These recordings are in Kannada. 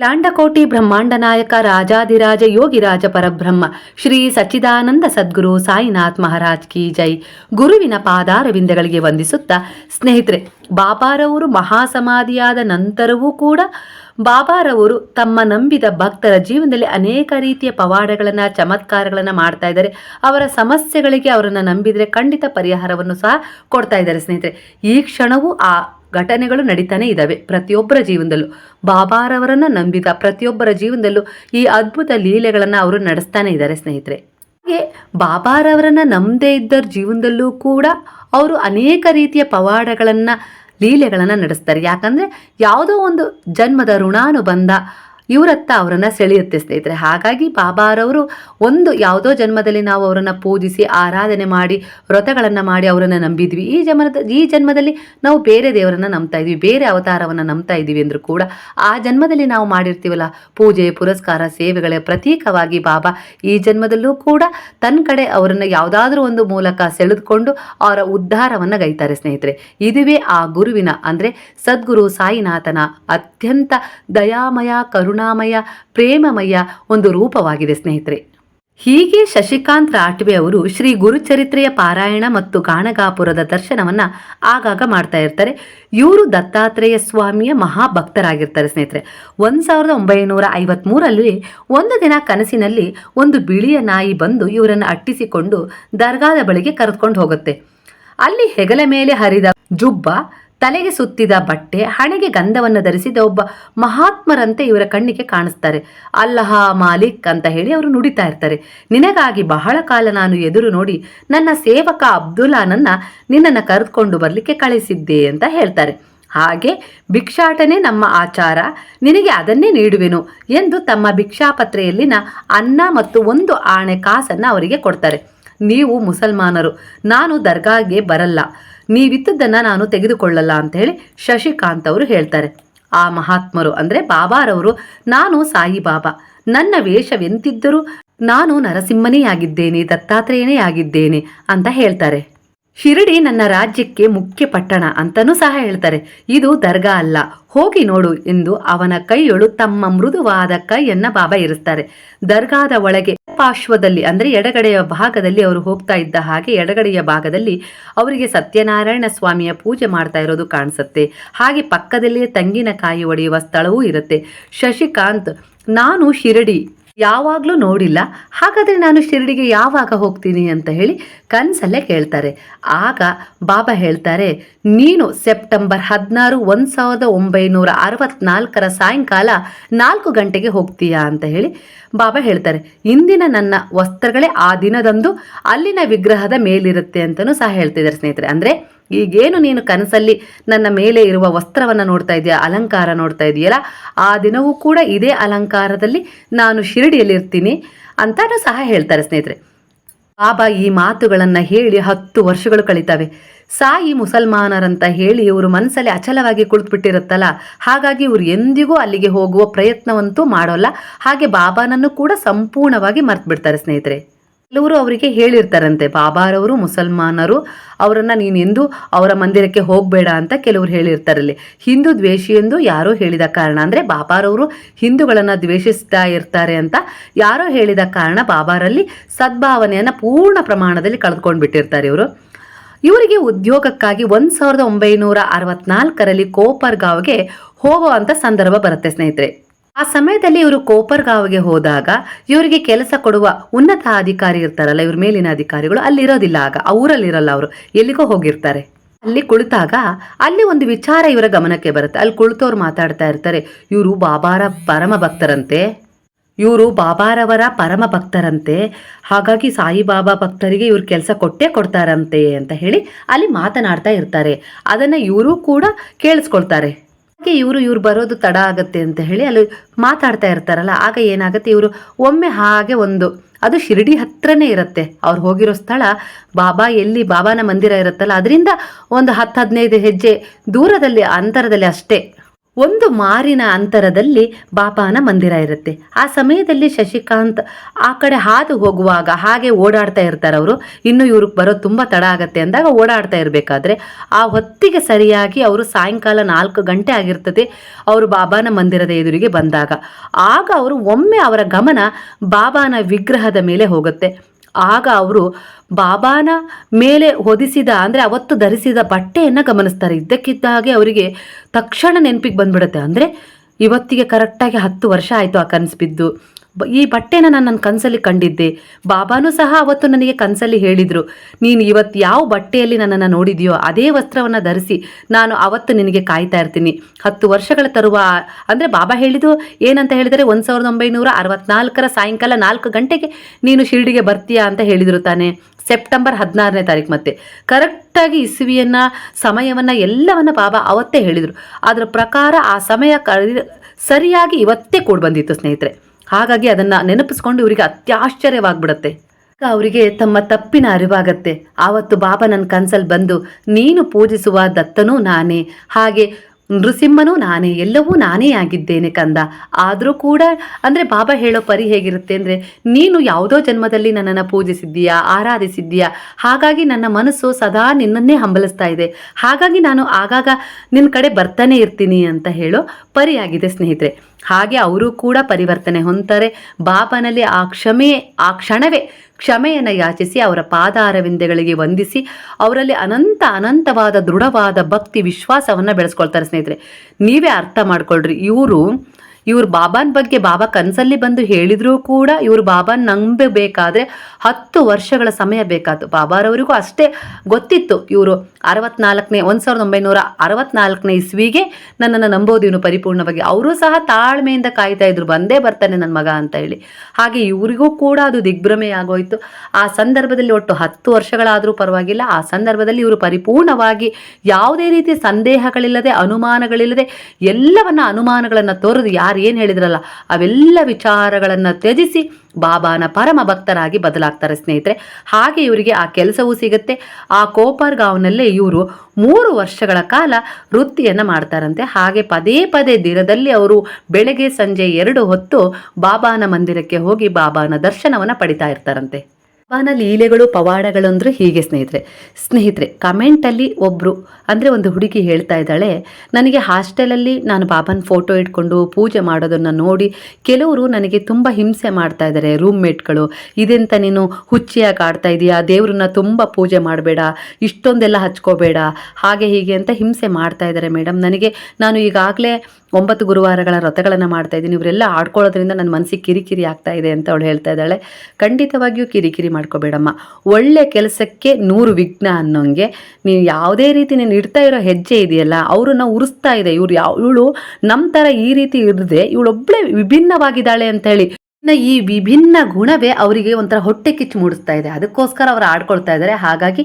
ಲಾಂಡಕೋಟಿ ಬ್ರಹ್ಮಾಂಡ ನಾಯಕ ರಾಜಾದಿರಾಜ ಯೋಗಿರಾಜ ಪರಬ್ರಹ್ಮ, ಶ್ರೀ ಸಚ್ಚಿದಾನಂದ ಸದ್ಗುರು ಸಾಯಿನಾಥ್ ಮಹಾರಾಜ್ ಕಿ ಜೈ. ಗುರುವಿನ ಪಾದಾರವಿಂದಗಳಿಗೆ ವಂದಿಸುತ್ತಾ ಸ್ನೇಹಿತರೆ, ಬಾಬಾರವರು ಮಹಾಸಮಾಧಿಯಾದ ನಂತರವೂ ಕೂಡ ಬಾಬಾರವರು ತಮ್ಮ ನಂಬಿದ ಭಕ್ತರ ಜೀವನದಲ್ಲಿ ಅನೇಕ ರೀತಿಯ ಪವಾಡಗಳನ್ನು, ಚಮತ್ಕಾರಗಳನ್ನು ಮಾಡ್ತಾ ಇದ್ದಾರೆ. ಅವರ ಸಮಸ್ಯೆಗಳಿಗೆ ಅವರನ್ನು ನಂಬಿದರೆ ಖಂಡಿತ ಪರಿಹಾರವನ್ನು ಸಹ ಕೊಡ್ತಾ ಇದ್ದಾರೆ ಸ್ನೇಹಿತರೆ. ಈ ಕ್ಷಣವೂ ಆ ಘಟನೆಗಳು ನಡೀತಾನೆ ಇದ್ದಾವೆ ಪ್ರತಿಯೊಬ್ಬರ ಜೀವನದಲ್ಲೂ. ಬಾಬಾರವರನ್ನು ನಂಬಿದ ಪ್ರತಿಯೊಬ್ಬರ ಜೀವನದಲ್ಲೂ ಈ ಅದ್ಭುತ ಲೀಲೆಗಳನ್ನು ಅವರು ನಡೆಸ್ತಾನೆ ಇದ್ದಾರೆ ಸ್ನೇಹಿತರೆ. ಹಾಗೆ ಬಾಬಾರವರನ್ನು ನಂಬದೇ ಇದ್ದರ ಜೀವನದಲ್ಲೂ ಕೂಡ ಅವರು ಅನೇಕ ರೀತಿಯ ಪವಾಡಗಳನ್ನು, ಲೀಲೆಗಳನ್ನು ನಡೆಸ್ತಾರೆ. ಯಾಕಂದರೆ ಯಾವುದೋ ಒಂದು ಜನ್ಮದ ಋಣಾನುಬಂಧ ಇವರತ್ತ ಅವರನ್ನು ಸೆಳೆಯುತ್ತೆ ಸ್ನೇಹಿತರೆ. ಹಾಗಾಗಿ ಬಾಬಾರವರು ಒಂದು ಯಾವುದೋ ಜನ್ಮದಲ್ಲಿ ನಾವು ಅವರನ್ನು ಪೂಜಿಸಿ, ಆರಾಧನೆ ಮಾಡಿ, ವ್ರತಗಳನ್ನು ಮಾಡಿ ಅವರನ್ನು ನಂಬಿದ್ವಿ. ಈ ಜನ್ಮದ ಈ ಜನ್ಮದಲ್ಲಿ ನಾವು ಬೇರೆ ದೇವರನ್ನು ನಂಬ್ತಾ ಇದ್ವಿ, ಬೇರೆ ಅವತಾರವನ್ನು ನಂಬ್ತಾ ಇದ್ದೀವಿ ಅಂದರೂ ಕೂಡ ಆ ಜನ್ಮದಲ್ಲಿ ನಾವು ಮಾಡಿರ್ತೀವಲ್ಲ, ಪೂಜೆ, ಪುರಸ್ಕಾರ, ಸೇವೆಗಳ ಪ್ರತೀಕವಾಗಿ ಬಾಬಾ ಈ ಜನ್ಮದಲ್ಲೂ ಕೂಡ ತನ್ನ ಕಡೆ ಅವರನ್ನು ಯಾವುದಾದ್ರೂ ಒಂದು ಮೂಲಕ ಸೆಳೆದುಕೊಂಡು ಅವರ ಉದ್ಧಾರವನ್ನು ಗೈತಾರೆ ಸ್ನೇಹಿತರೆ. ಇದುವೇ ಆ ಗುರುವಿನ, ಅಂದರೆ ಸದ್ಗುರು ಸಾಯಿನಾಥನ ಅತ್ಯಂತ ದಯಾಮಯ ಕರುಣಾಮಯ, ಪ್ರೇಮಮಯ ಒಂದು ರೂಪವಾಗಿದೆ, ಸ್ನೇಹಿತರೆ. ಹೀಗೆ ಶಶಿಕಾಂತ್ ರಾಟ್ವೆ ಅವರು ಶ್ರೀ ಗುರುಚರಿತ್ರೆಯ ಪಾರಾಯಣ ಮತ್ತು ಗಾಣಗಾಪುರದ ದರ್ಶನವನ್ನ ಆಗಾಗ ಮಾಡ್ತಾ ಇರ್ತಾರೆ. ಇವರು ದತ್ತಾತ್ರೇಯ ಸ್ವಾಮಿಯ ಮಹಾಭಕ್ತರಾಗಿರ್ತಾರೆ, ಸ್ನೇಹಿತರೆ. ಒಂದ್ ಸಾವಿರದ ಒಂಬೈನೂರ ಒಂದು ದಿನ ಕನಸಿನಲ್ಲಿ ಒಂದು ಬಿಳಿಯ ನಾಯಿ ಬಂದು ಇವರನ್ನು ಅಟ್ಟಿಸಿಕೊಂಡು ದರ್ಗಾದ ಬಳಿಗೆ ಕರೆದುಕೊಂಡು ಹೋಗುತ್ತೆ. ಅಲ್ಲಿ ಹೆಗಲ ಮೇಲೆ ಹರಿದ ಜುಬ್ಬ ತಲೆಗೆ ಸುತ್ತಿದ ಬಟ್ಟೆ, ಹಣೆಗೆ ಗಂಧವನ್ನು ಧರಿಸಿದ ಒಬ್ಬ ಮಹಾತ್ಮರಂತೆ ಇವರ ಕಣ್ಣಿಗೆ ಕಾಣಿಸ್ತಾರೆ. ಅಲ್ಲಹ ಮಾಲಿಕ್ ಅಂತ ಹೇಳಿ ಅವರು ನುಡಿತಾ ಇರ್ತಾರೆ. ನಿನಗಾಗಿ ಬಹಳ ಕಾಲ ನಾನು ಎದುರು ನೋಡಿ ನನ್ನ ಸೇವಕ ಅಬ್ದುಲ್ಲಾನನ್ನ ನಿನ್ನನ್ನು ಕರೆದುಕೊಂಡು ಬರಲಿಕ್ಕೆ ಕಳಿಸಿದ್ದೆ ಅಂತ ಹೇಳ್ತಾರೆ. ಹಾಗೆ ಭಿಕ್ಷಾಟನೆ ನಮ್ಮ ಆಚಾರ, ನಿನಗೆ ಅದನ್ನೇ ನೀಡುವೆನು ಎಂದು ತಮ್ಮ ಭಿಕ್ಷಾಪತ್ರೆಯಲ್ಲಿನ ಅನ್ನ ಮತ್ತು ಒಂದು ಆಣೆ ಕಾಸನ್ನು ಅವರಿಗೆ ಕೊಡ್ತಾರೆ. ನೀವು ಮುಸಲ್ಮಾನರು, ನಾನು ದರ್ಗಾಗೆ ಬರಲ್ಲ. ನೀವಿತ್ತದ್ದನ್ನು ನಾನು ತೆಗೆದುಕೊಳ್ಳಲ್ಲ ಅಂತ ಹೇಳಿ ಶಶಿಕಾಂತ್ ಅವರು ಹೇಳ್ತಾರೆ. ಆ ಮಹಾತ್ಮರು ಅಂದರೆ ಬಾಬಾರವರು, ನಾನು ಸಾಯಿಬಾಬಾ ನನ್ನ ವೇಷವೆಂತಿದ್ದರೂ ನಾನು ನರಸಿಂಹನೇ ಆಗಿದ್ದೇನೆ, ದತ್ತಾತ್ರೇಯನೇ ಆಗಿದ್ದೇನೆ ಅಂತ ಹೇಳ್ತಾರೆ. ಶಿರಡಿ ನನ್ನ ರಾಜ್ಯಕ್ಕೆ ಮುಖ್ಯ ಪಟ್ಟಣ ಅಂತನೂ ಸಹ ಹೇಳ್ತಾರೆ. ಇದು ದರ್ಗಾ ಅಲ್ಲ. ಹೋಗಿ ನೋಡು ಎಂದು ಅವನ ಕೈಯೊಳು ತಮ್ಮ ಮೃದುವಾದ ಕೈಯನ್ನ ಬಾಬಾ ಇರಿಸ್ತಾರೆ. ದರ್ಗಾದ ಒಳಗೆ ಪಾರ್ಶ್ವದಲ್ಲಿ ಅಂದ್ರೆ ಎಡಗಡೆಯ ಭಾಗದಲ್ಲಿ ಅವರು ಹೋಗ್ತಾ ಇದ್ದ ಹಾಗೆ ಎಡಗಡೆಯ ಭಾಗದಲ್ಲಿ ಅವರಿಗೆ ಸತ್ಯನಾರಾಯಣ ಸ್ವಾಮಿಯ ಪೂಜೆ ಮಾಡ್ತಾ ಇರೋದು ಕಾಣಿಸುತ್ತೆ. ಹಾಗೆ ಪಕ್ಕದಲ್ಲಿಯೇ ತಂಗಿನಕಾಯಿ ಒಡೆಯುವ ಸ್ಥಳವೂ ಇರುತ್ತೆ. ಶಶಿಕಾಂತ್, ನಾನು ಶಿರಡಿ. ಯಾವಾಗಲೂ ನೋಡಿಲ್ಲ. ಹಾಗಾದರೆ ನಾನು ಶಿರಡಿಗೆ ಯಾವಾಗ ಹೋಗ್ತೀನಿ ಅಂತ ಹೇಳಿ ಕನಸಲ್ಲೇ ಕೇಳ್ತಾರೆ. ಆಗ ಬಾಬಾ ಹೇಳ್ತಾರೆ, ನೀನು ಸೆಪ್ಟೆಂಬರ್ ಹದಿನಾರು ಒಂದು ಸಾವಿರದ ಒಂಬೈನೂರ ಅರವತ್ನಾಲ್ಕರ ಸಾಯಂಕಾಲ ನಾಲ್ಕು ಗಂಟೆಗೆ ಹೋಗ್ತೀಯಾ? ಅಂತ ಹೇಳಿ ಬಾಬಾ ಹೇಳ್ತಾರೆ, ಇಂದಿನ ನನ್ನ ವಸ್ತ್ರಗಳೇ ಆ ದಿನದಂದು ಅಲ್ಲಿನ ವಿಗ್ರಹದ ಮೇಲಿರುತ್ತೆ ಅಂತಲೂ ಸಹ ಹೇಳ್ತಿದ್ದಾರೆ ಸ್ನೇಹಿತರೆ. ಅಂದರೆ ಈಗೇನು ನೀನು ಕನಸಲ್ಲಿ ನನ್ನ ಮೇಲೆ ಇರುವ ವಸ್ತ್ರವನ್ನು ನೋಡ್ತಾ ಇದೆಯಾ, ಅಲಂಕಾರ ನೋಡ್ತಾ ಇದೆಯಲ್ಲ, ಆ ದಿನವೂ ಕೂಡ ಇದೇ ಅಲಂಕಾರದಲ್ಲಿ ನಾನು ಶಿರಡಿಯಲ್ಲಿರ್ತೀನಿ ಅಂತಾನೂ ಸಹ ಹೇಳ್ತಾರೆ ಸ್ನೇಹಿತರೆ. ಬಾಬಾ ಈ ಮಾತುಗಳನ್ನು ಹೇಳಿ ಹತ್ತು ವರ್ಷಗಳು ಕಳೀತವೆ. ಸಾಯಿ ಮುಸಲ್ಮಾನರಂತ ಹೇಳಿ ಇವರು ಮನಸ್ಸಲ್ಲಿ ಅಚಲವಾಗಿ ಕುಳಿತುಬಿಟ್ಟಿರುತ್ತಲ್ಲ, ಹಾಗಾಗಿ ಇವರು ಎಂದಿಗೂ ಅಲ್ಲಿಗೆ ಹೋಗುವ ಪ್ರಯತ್ನವಂತೂ ಮಾಡೋಲ್ಲ. ಹಾಗೆ ಬಾಬಾನನ್ನು ಕೂಡ ಸಂಪೂರ್ಣವಾಗಿ ಮರ್ತು ಬಿಡ್ತಾರೆ ಸ್ನೇಹಿತರೆ. ಕೆಲವರು ಅವರಿಗೆ ಹೇಳಿರ್ತಾರಂತೆ, ಬಾಬಾರವರು, ಮುಸಲ್ಮಾನರು, ಅವರನ್ನು ನೀನೆಂದು ಅವರ ಮಂದಿರಕ್ಕೆ ಹೋಗಬೇಡ ಅಂತ ಕೆಲವರು ಹೇಳಿರ್ತಾರಲ್ಲಿ. ಹಿಂದೂ ದ್ವೇಷಿ ಎಂದು ಯಾರೋ ಹೇಳಿದ ಕಾರಣ, ಅಂದರೆ ಬಾಬಾರವರು ಹಿಂದೂಗಳನ್ನು ದ್ವೇಷಿಸ್ತಾ ಇರ್ತಾರೆ ಅಂತ ಯಾರೋ ಹೇಳಿದ ಕಾರಣ ಬಾಬಾರಲ್ಲಿ ಸದ್ಭಾವನೆಯನ್ನು ಪೂರ್ಣ ಪ್ರಮಾಣದಲ್ಲಿ ಕಳೆದುಕೊಂಡು ಬಿಟ್ಟಿರ್ತಾರೆ ಇವರು. ಇವರಿಗೆ ಉದ್ಯೋಗಕ್ಕಾಗಿ ಒಂದು ಸಾವಿರದ ಒಂಬೈನೂರ ಅರವತ್ನಾಲ್ಕರಲ್ಲಿ ಕೋಪರ್ಗಾವ್ಗೆ ಹೋಗುವಂಥ ಸಂದರ್ಭ ಬರುತ್ತೆ ಸ್ನೇಹಿತರೆ. ಆ ಸಮಯದಲ್ಲಿ ಇವರು ಕೋಪರ್ಗಾವ್ಗೆ ಹೋದಾಗ ಇವರಿಗೆ ಕೆಲಸ ಕೊಡುವ ಉನ್ನತ ಅಧಿಕಾರಿ ಇರ್ತಾರಲ್ಲ, ಇವ್ರ ಮೇಲಿನ ಅಧಿಕಾರಿಗಳು ಅಲ್ಲಿ ಇರೋದಿಲ್ಲ. ಆಗ ಊರಲ್ಲಿರಲ್ಲ ಅವರು. ಎಲ್ಲಿಗೋ ಹೋಗಿರ್ತಾರೆ. ಅಲ್ಲಿ ಕುಳಿತಾಗ ಅಲ್ಲಿ ಒಂದು ವಿಚಾರ ಇವರ ಗಮನಕ್ಕೆ ಬರುತ್ತೆ. ಅಲ್ಲಿ ಕುಳಿತವ್ರು ಮಾತಾಡ್ತಾ ಇರ್ತಾರೆ, ಇವರು ಬಾಬಾರ ಪರಮ ಭಕ್ತರಂತೆ ಇವರು ಬಾಬಾರವರ ಪರಮ ಭಕ್ತರಂತೆ ಹಾಗಾಗಿ ಸಾಯಿಬಾಬಾ ಭಕ್ತರಿಗೆ ಇವ್ರು ಕೆಲಸ ಕೊಟ್ಟೇ ಕೊಡ್ತಾರಂತೆ ಅಂತ ಹೇಳಿ ಅಲ್ಲಿ ಮಾತನಾಡ್ತಾ ಇರ್ತಾರೆ. ಅದನ್ನು ಇವರು ಕೂಡ ಕೇಳಿಸ್ಕೊಳ್ತಾರೆ. ಹಾಗೆ ಇವರು, ಇವ್ರು ಬರೋದು ತಡ ಆಗುತ್ತೆ ಅಂತ ಹೇಳಿ ಅಲ್ಲಿ ಮಾತಾಡ್ತಾ ಇರ್ತಾರಲ್ಲ, ಆಗ ಏನಾಗುತ್ತೆ ಇವರು ಒಮ್ಮೆ ಹಾಗೆ ಒಂದು, ಅದು ಶಿರಡಿ ಹತ್ರನೇ ಇರುತ್ತೆ. ಅವ್ರು ಹೋಗಿರೋ ಸ್ಥಳ, ಬಾಬಾ ಎಲ್ಲಿ, ಬಾಬಾನ ಮಂದಿರ ಇರುತ್ತಲ್ಲ, ಅದರಿಂದ ಒಂದು ಹತ್ತು, ಹದಿನೈದು ಹೆಜ್ಜೆ ದೂರದಲ್ಲಿ, ಅಂತರದಲ್ಲಿ ಅಷ್ಟೇ. ಒಂದು ಮಾರಿನ ಅಂತರದಲ್ಲಿ ಬಾಪಾನ ಮಂದಿರ ಇರುತ್ತೆ. ಆ ಸಮಯದಲ್ಲಿ ಶಶಿಕಾಂತ್ ಆ ಕಡೆ ಹಾದು ಹೋಗುವಾಗ ಹಾಗೆ ಓಡಾಡ್ತಾ ಇರ್ತಾರೆ ಅವರು. ಇನ್ನು ಇವ್ರಿಗೆ ಬರೋದು ತುಂಬ ತಡ ಆಗತ್ತೆ ಅಂದಾಗ ಓಡಾಡ್ತಾ ಇರಬೇಕಾದ್ರೆ ಆ ಹೊತ್ತಿಗೆ ಸರಿಯಾಗಿ ಅವರು ಸಾಯಂಕಾಲ ನಾಲ್ಕು ಗಂಟೆ ಆಗಿರ್ತದೆ ಅವರು ಬಾಬಾನ ಮಂದಿರದ ಎದುರಿಗೆ ಬಂದಾಗ. ಆಗ ಅವರು ಒಮ್ಮೆ ಅವರ ಗಮನ ಬಾಬಾನ ವಿಗ್ರಹದ ಮೇಲೆ ಹೋಗುತ್ತೆ. ಆಗ ಅವರು ಬಾಬಾನ ಮೇಲೆ ಹೊದಿಸಿದ, ಅಂದರೆ ಅವತ್ತು ಧರಿಸಿದ ಬಟ್ಟೆಯನ್ನು ಗಮನಿಸ್ತಾರೆ. ಇದ್ದಕ್ಕಿದ್ದ ಹಾಗೆ ಅವರಿಗೆ ತಕ್ಷಣ ನೆನಪಿಗೆ ಬಂದ್ಬಿಡುತ್ತೆ. ಅಂದರೆ ಇವತ್ತಿಗೆ ಕರೆಕ್ಟಾಗಿ ಹತ್ತು ವರ್ಷ ಆಯಿತು ಆ ಕನಸು ಬಿದ್ದು. ಈ ಬಟ್ಟೆನ ನಾನು ನನ್ನ ಕನಸಲ್ಲಿ ಕಂಡಿದ್ದೆ. ಬಾಬಾನೂ ಸಹ ಅವತ್ತು ನನಗೆ ಕನಸಲ್ಲಿ ಹೇಳಿದರು, ನೀನು ಇವತ್ತು ಯಾವ ಬಟ್ಟೆಯಲ್ಲಿ ನನ್ನನ್ನು ನೋಡಿದೆಯೋ ಅದೇ ವಸ್ತ್ರವನ್ನು ಧರಿಸಿ, ನಾನು ಅವತ್ತು ನಿನಗೆ ಕಾಯ್ತಾ ಇರ್ತೀನಿ. ಹತ್ತು ವರ್ಷಗಳ ತರುವ ಅಂದರೆ ಬಾಬಾ ಹೇಳಿದ್ದು ಏನಂತ ಹೇಳಿದರೆ ಒಂದು ಸಾವಿರದ ಒಂಬೈನೂರ ಅರವತ್ನಾಲ್ಕರ ಸಾಯಂಕಾಲ ನಾಲ್ಕು ಗಂಟೆಗೆ ನೀನು ಶಿರ್ಡಿಗೆ ಬರ್ತೀಯಾ ಅಂತ ಹೇಳಿದರು ತಾನೆ. ಸೆಪ್ಟೆಂಬರ್ ಹದಿನಾರನೇ ತಾರೀಕು ಮತ್ತೆ. ಕರೆಕ್ಟಾಗಿ ಇಸುವಿಯನ್ನು, ಸಮಯವನ್ನು ಎಲ್ಲವನ್ನು ಬಾಬಾ ಅವತ್ತೇ ಹೇಳಿದರು. ಅದರ ಪ್ರಕಾರ ಆ ಸಮಯ ಸರಿಯಾಗಿ ಇವತ್ತೇ ಕೂಡ ಬಂದಿತ್ತು ಸ್ನೇಹಿತರೆ. ಹಾಗಾಗಿ ಅದನ್ನು ನೆನಪಿಸ್ಕೊಂಡು ಇವರಿಗೆ ಅತ್ಯಾಶ್ಚರ್ಯವಾಗ್ಬಿಡತ್ತೆ. ಅವರಿಗೆ ತಮ್ಮ ತಪ್ಪಿನ ಅರಿವಾಗತ್ತೆ. ಆವತ್ತು ಬಾಬಾ ನನ್ನ ಕನ್ಸಲ್ಲಿ ಬಂದು, ನೀನು ಪೂಜಿಸುವ ದತ್ತನೂ ನಾನೇ, ಹಾಗೆ ನೃಸಿಂಹನೂ ನಾನೇ, ಎಲ್ಲವೂ ನಾನೇ ಆಗಿದ್ದೇನೆ ಕಂದ. ಆದರೂ ಕೂಡ, ಅಂದರೆ ಬಾಬಾ ಹೇಳೋ ಪರಿ ಹೇಗಿರುತ್ತೆ ಅಂದರೆ, ನೀನು ಯಾವುದೋ ಜನ್ಮದಲ್ಲಿ ನನ್ನನ್ನು ಪೂಜಿಸಿದ್ದೀಯಾ, ಆರಾಧಿಸಿದ್ದೀಯಾ, ಹಾಗಾಗಿ ನನ್ನ ಮನಸ್ಸು ಸದಾ ನಿನ್ನನ್ನೇ ಹಂಬಲಿಸ್ತಾ ಇದೆ. ಹಾಗಾಗಿ ನಾನು ಆಗಾಗ ನಿನ್ನ ಕಡೆ ಬರ್ತಾನೆ ಇರ್ತೀನಿ ಅಂತ ಹೇಳೋ ಪರಿಯಾಗಿದೆ ಸ್ನೇಹಿತರೆ. ಹಾಗೆ ಅವರು ಕೂಡ ಪರಿವರ್ತನೆ ಹೊಂತಾರೆ ಬಾಬನಲ್ಲಿ ಆ ಕ್ಷಮೆ, ಆ ಕ್ಷಣವೇ ಕ್ಷಮೆಯನ್ನು ಯಾಚಿಸಿ ಅವರ ಪಾದಾರವಿಂದಗಳಿಗೆ ವಂದಿಸಿ ಅವರಲ್ಲಿ ಅನಂತ ಅನಂತವಾದ ದೃಢವಾದ ಭಕ್ತಿ ವಿಶ್ವಾಸವನ್ನು ಬೆಳೆಸ್ಕೊಳ್ತಾರೆ ಸ್ನೇಹಿತರೆ. ನೀವೇ ಅರ್ಥ ಮಾಡ್ಕೊಳ್ರಿ, ಇವರು ಇವರು ಬಾಬಾನ ಬಗ್ಗೆ ಬಾಬಾ ಕನಸಲ್ಲಿ ಬಂದು ಹೇಳಿದರೂ ಕೂಡ ಇವರು ಬಾಬಾನ ನಂಬಬೇಕಾದ್ರೆ ಹತ್ತು ವರ್ಷಗಳ ಸಮಯ ಬೇಕಾಯ್ತು ಬಾಬಾರವರಿಗೂ ಅಷ್ಟೇ ಗೊತ್ತಿತ್ತು ಇವರು ಅರವತ್ನಾಲ್ಕನೇ, ಒಂದು ಸಾವಿರದ ಒಂಬೈನೂರ ಅರವತ್ನಾಲ್ಕನೇ ಇಸ್ವಿಗೆ ನನ್ನನ್ನು ನಂಬೋದಿವನು ಪರಿಪೂರ್ಣವಾಗಿ. ಅವರು ಸಹ ತಾಳ್ಮೆಯಿಂದ ಕಾಯ್ತಾ ಇದ್ರು, ಬಂದೇ ಬರ್ತಾನೆ ನನ್ನ ಮಗ ಅಂತ ಹೇಳಿ. ಹಾಗೆ ಇವರಿಗೂ ಕೂಡ ಅದು ದಿಗ್ಭ್ರಮೆ ಆಗೋಯ್ತು. ಆ ಸಂದರ್ಭದಲ್ಲಿ ಒಟ್ಟು ಹತ್ತು ವರ್ಷಗಳಾದರೂ ಪರವಾಗಿಲ್ಲ. ಆ ಸಂದರ್ಭದಲ್ಲಿ ಇವರು ಪರಿಪೂರ್ಣವಾಗಿ ಯಾವುದೇ ರೀತಿಯ ಸಂದೇಹಗಳಿಲ್ಲದೆ, ಅನುಮಾನಗಳಿಲ್ಲದೆ, ಎಲ್ಲವನ್ನ ಅನುಮಾನಗಳನ್ನು ತೋರೆದು ಯಾರು ಏನು ಹೇಳಿದ್ರಲ್ಲ, ಅವೆಲ್ಲ ವಿಚಾರಗಳನ್ನು ತ್ಯಜಿಸಿ ಬಾಬಾನ ಪರಮ ಭಕ್ತರಾಗಿ ಬದಲಾಗ್ತಾರೆ ಸ್ನೇಹಿತರೆ. ಹಾಗೆ ಇವರಿಗೆ ಆ ಕೆಲಸವೂ ಸಿಗುತ್ತೆ. ಆ ಕೋಪರ್ಗಾವ್ನಲ್ಲೇ ಇವರು ಮೂರು ವರ್ಷಗಳ ಕಾಲ ವೃತ್ತಿಯನ್ನು ಮಾಡ್ತಾರಂತೆ. ಹಾಗೆ ಪದೇ ಪದೇ ದಿನದಲ್ಲಿ ಅವರು ಬೆಳಗ್ಗೆ ಸಂಜೆ ಎರಡು ಹೊತ್ತು ಬಾಬಾನ ಮಂದಿರಕ್ಕೆ ಹೋಗಿ ಬಾಬಾನ ದರ್ಶನವನ್ನು ಪಡಿತಾ ಇರ್ತಾರಂತೆ. ಬಾಬಾನ ಲೀಲೆಗಳು, ಪವಾಡಗಳು ಅಂದ್ರೆ ಹೀಗೆ ಸ್ನೇಹಿತರೆ. ಸ್ನೇಹಿತರೆ ಕಮೆಂಟಲ್ಲಿ ಒಬ್ಬರು ಅಂದರೆ ಒಂದು ಹುಡುಗಿ ಹೇಳ್ತಾ ಇದ್ದಾಳೆ, ನನಗೆ ಹಾಸ್ಟೆಲಲ್ಲಿ ನಾನು ಬಾಬಾನ ಫೋಟೋ ಇಟ್ಕೊಂಡು ಪೂಜೆ ಮಾಡೋದನ್ನು ನೋಡಿ ಕೆಲವರು ನನಗೆ ತುಂಬ ಹಿಂಸೆ ಮಾಡ್ತಾ ಇದ್ದಾರೆ ರೂಮ್ಮೇಟ್ಗಳು ಇದೆಂತ ನೀನು ಹುಚ್ಚಿಯಾಗಿ ಆಡ್ತಾ ಇದೀಯಾ? ದೇವ್ರನ್ನ ತುಂಬ ಪೂಜೆ ಮಾಡಬೇಡ, ಇಷ್ಟೊಂದೆಲ್ಲ ಹಚ್ಕೋಬೇಡ. ಹಾಗೆ ಹೀಗೆ ಅಂತ ಹಿಂಸೆ ಮಾಡ್ತಾ ಇದ್ದಾರೆ ಮೇಡಮ್. ನನಗೆ, ನಾನು ಈಗಾಗಲೇ ಒಂಬತ್ತು ಗುರುವಾರಗಳ ವ್ರತಗಳನ್ನು ಮಾಡ್ತಾ ಇದ್ದೀನಿ. ಇವರೆಲ್ಲ ಆಡ್ಕೊಳ್ಳೋದ್ರಿಂದ ನನ್ನ ಮನಸ್ಸಿಗೆ ಕಿರಿಕಿರಿ ಆಗ್ತಾ ಇದೆ ಅಂತ ಅವಳು ಹೇಳ್ತಾ ಇದ್ದಾಳೆ. ಖಂಡಿತವಾಗಿಯೂ ಕಿರಿಕಿರಿ ಮಾಡ್ಕೋಬೇಡಮ್ಮ. ಒಳ್ಳೆ ಕೆಲಸಕ್ಕೆ ನೂರು ವಿಘ್ನ ಅನ್ನೋಂಗೆ ನೀವು ಯಾವುದೇ ರೀತಿ ನೀನು ಇಡ್ತಾ ಇರೋ ಹೆಜ್ಜೆ ಇದೆಯಲ್ಲ, ಅವ್ರನ್ನ ಉರಿಸ್ತಾ ಇದೆ. ಇವ್ರು ಯಾವ ಇವಳು ನಮ್ಮ ಥರ ಈ ರೀತಿ ಇರದೆ ಇವಳೊಬ್ಬಳೇ ವಿಭಿನ್ನವಾಗಿದ್ದಾಳೆ ಅಂತ ಹೇಳಿ ಇನ್ನು ಈ ವಿಭಿನ್ನ ಗುಣವೇ ಅವರಿಗೆ ಒಂಥರ ಹೊಟ್ಟೆ ಕಿಚ್ಚು ಮೂಡಿಸ್ತಾ ಇದೆ. ಅದಕ್ಕೋಸ್ಕರ ಅವರು ಆಡ್ಕೊಳ್ತಾ ಇದ್ದಾರೆ. ಹಾಗಾಗಿ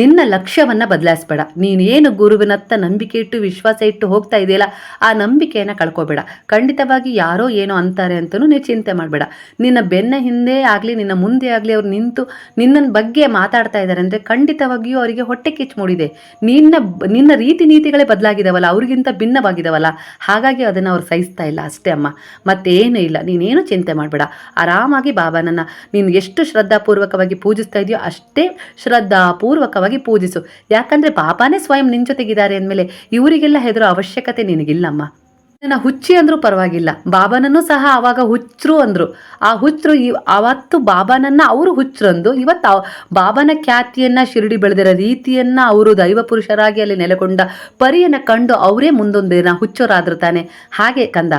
ನಿನ್ನ ಲಕ್ಷ್ಯವನ್ನು ಬದಲಾಯಿಸ್ಬೇಡ. ನೀನು ಏನು ಗುರುವಿನತ್ತ ನಂಬಿಕೆ ಇಟ್ಟು ವಿಶ್ವಾಸ ಇಟ್ಟು ಹೋಗ್ತಾ ಇದೆಯಲ್ಲ, ಆ ನಂಬಿಕೆಯನ್ನು ಕಳ್ಕೊಬೇಡ. ಖಂಡಿತವಾಗಿ ಯಾರೋ ಏನೋ ಅಂತಾರೆ ಅಂತಲೂ ನೀವು ಚಿಂತೆ ಮಾಡಬೇಡ. ನಿನ್ನ ಬೆನ್ನ ಹಿಂದೆ ಆಗಲಿ, ನಿನ್ನ ಮುಂದೆ ಆಗಲಿ ಅವ್ರು ನಿಂತು ನಿನ್ನ ಬಗ್ಗೆ ಮಾತಾಡ್ತಾ ಇದ್ದಾರೆ ಅಂದರೆ ಖಂಡಿತವಾಗಿಯೂ ಅವರಿಗೆ ಹೊಟ್ಟೆ ಕಿಚ್ಚು ಮೂಡಿದೆ. ನಿನ್ನ ನಿನ್ನ ರೀತಿ ನೀತಿಗಳೇ ಬದಲಾಗಿದವಲ್ಲ, ಅವ್ರಿಗಿಂತ ಭಿನ್ನವಾಗಿದವಲ್ಲ, ಹಾಗಾಗಿ ಅದನ್ನು ಅವ್ರು ಸಹಿಸ್ತಾ ಇಲ್ಲ ಅಷ್ಟೇ ಅಮ್ಮ. ಮತ್ತೇನು ಇಲ್ಲ, ನೀನೇನು ಚಿಂತೆ ಮಾಡಬೇಡ. ಆರಾಮಾಗಿ ಬಾಬಾನನ್ನು ನೀನು ಎಷ್ಟು ಶ್ರದ್ಧಾಪೂರ್ವಕವಾಗಿ ಪೂಜಿಸ್ತಾ ಇದೆಯೋ ಅಷ್ಟೇ ಶ್ರದ್ಧಾಪೂರ್ವಕವಾಗಿ ಪೂಜಿಸು. ಯಾಕಂದರೆ ಬಾಬಾನೇ ಸ್ವಯಂ ನಿನ್ನ ಜೊತೆಗಿದ್ದಾರೆ ಅಂದಮೇಲೆ ಇವರಿಗೆಲ್ಲ ಹೆದರೋ ಅವಶ್ಯಕತೆ ನಿನಗಿಲ್ಲಮ್ಮ. ನನ್ನ ಹುಚ್ಚಿ ಅಂದ್ರೂ ಪರವಾಗಿಲ್ಲ. ಬಾಬಾನನ್ನು ಸಹ ಆವಾಗ ಹುಚ್ಚರು ಅಂದರು. ಆ ಹುಚ್ಚರು ಇವ್ ಅವತ್ತು ಬಾಬಾನನ್ನ ಅವರು ಹುಚ್ಚರಂದು ಇವತ್ತು ಬಾಬಾನ ಖ್ಯಾತಿಯನ್ನ ಶಿರಡಿ ಬೆಳೆದಿರೋ ರೀತಿಯನ್ನ ಅವರು ದೈವ ಪುರುಷರಾಗಿ ಅಲ್ಲಿ ನೆಲೆಗೊಂಡ ಪರಿಯನ್ನ ಕಂಡು ಅವರೇ ಮುಂದೊಂದು ದಿನ ಹುಚ್ಚರಾದ್ರು ತಾನೆ. ಹಾಗೆ ಕಂದ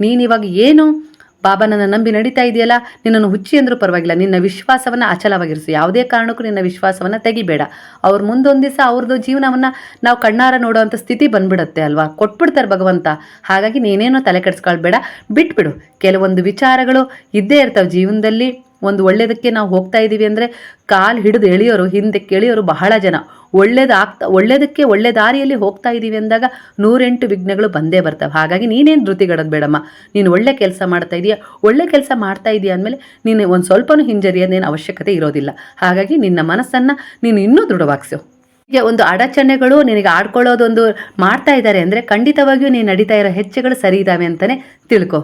ನೀನಿವಾಗ ಏನು? ಬಾಬಾನನ್ನ ನಂಬಿ ನಡೀತಾ ಇದೆಯಲ್ಲ? ನಿನ್ನನ್ನು ಹುಚ್ಚಿ ಅಂದರೂ ಪರವಾಗಿಲ್ಲ. ನಿನ್ನ ವಿಶ್ವಾಸವನ್ನು ಅಚಲವಾಗಿರಿಸು. ಯಾವುದೇ ಕಾರಣಕ್ಕೂ ನಿನ್ನ ವಿಶ್ವಾಸವನ್ನು ತೆಗಿಬೇಡ. ಅವ್ರ ಮುಂದೊಂದು ದಿವಸ ಅವ್ರದ್ದು ಜೀವನವನ್ನು ನಾವು ಕಣ್ಣಾರ ನೋಡುವಂಥ ಸ್ಥಿತಿ ಬಂದ್ಬಿಡುತ್ತೆ ಅಲ್ವಾ? ಕೊಟ್ಬಿಡ್ತಾರೆ ಭಗವಂತ. ಹಾಗಾಗಿ ನೀನೇನೋ ತಲೆ ಕೆಡಿಸ್ಕೊಳ್ಬೇಡ. ಬಿಟ್ಬಿಡು. ಕೆಲವೊಂದು ವಿಚಾರಗಳು ಇದ್ದೇ ಇರ್ತವೆ ಜೀವನದಲ್ಲಿ. ಒಂದು ಒಳ್ಳೆಯದಕ್ಕೆ ನಾವು ಹೋಗ್ತಾ ಇದ್ದೀವಿ ಅಂದರೆ ಕಾಲು ಹಿಡಿದು ಎಳೆಯೋರು, ಹಿಂದೆ ಎಳೆಯೋರು ಬಹಳ ಜನ. ಒಳ್ಳೇದಾಗ್ತಾ, ಒಳ್ಳೇದಕ್ಕೆ ಒಳ್ಳೆ ದಾರಿಯಲ್ಲಿ ಹೋಗ್ತಾ ಇದ್ದೀವಿ ಅಂದಾಗ ನೂರೆಂಟು ವಿಘ್ನಗಳು ಬಂದೇ ಬರ್ತವೆ. ಹಾಗಾಗಿ ನೀನೇನು ಧೃತಿಗಡೋದು ಬೇಡಮ್ಮ. ನೀನು ಒಳ್ಳೆ ಕೆಲಸ ಮಾಡ್ತಾ ಇದೀಯಾ. ಒಳ್ಳೆ ಕೆಲಸ ಮಾಡ್ತಾ ಇದೀಯ ಅಂದಮೇಲೆ ನೀನು ಒಂದು ಸ್ವಲ್ಪನೂ ಹಿಂಜರಿಯೋದೇನು ಅವಶ್ಯಕತೆ ಇರೋದಿಲ್ಲ. ಹಾಗಾಗಿ ನಿನ್ನ ಮನಸ್ಸನ್ನು ನೀನು ಇನ್ನೂ ದೃಢವಾಗಿಸು. ಹೀಗೆ ಒಂದು ಅಡಚಣೆಗಳು ನಿನಗೆ ಆಡ್ಕೊಳ್ಳೋದೊಂದು ಮಾಡ್ತಾ ಇದ್ದಾರೆ ಅಂದರೆ ಖಂಡಿತವಾಗಿಯೂ ನೀನು ನಡೀತಾ ಇರೋ ಹೆಚ್ಚುಗಳು ಸರಿ ಇದ್ದಾವೆ ಅಂತಲೇ ತಿಳ್ಕೊ.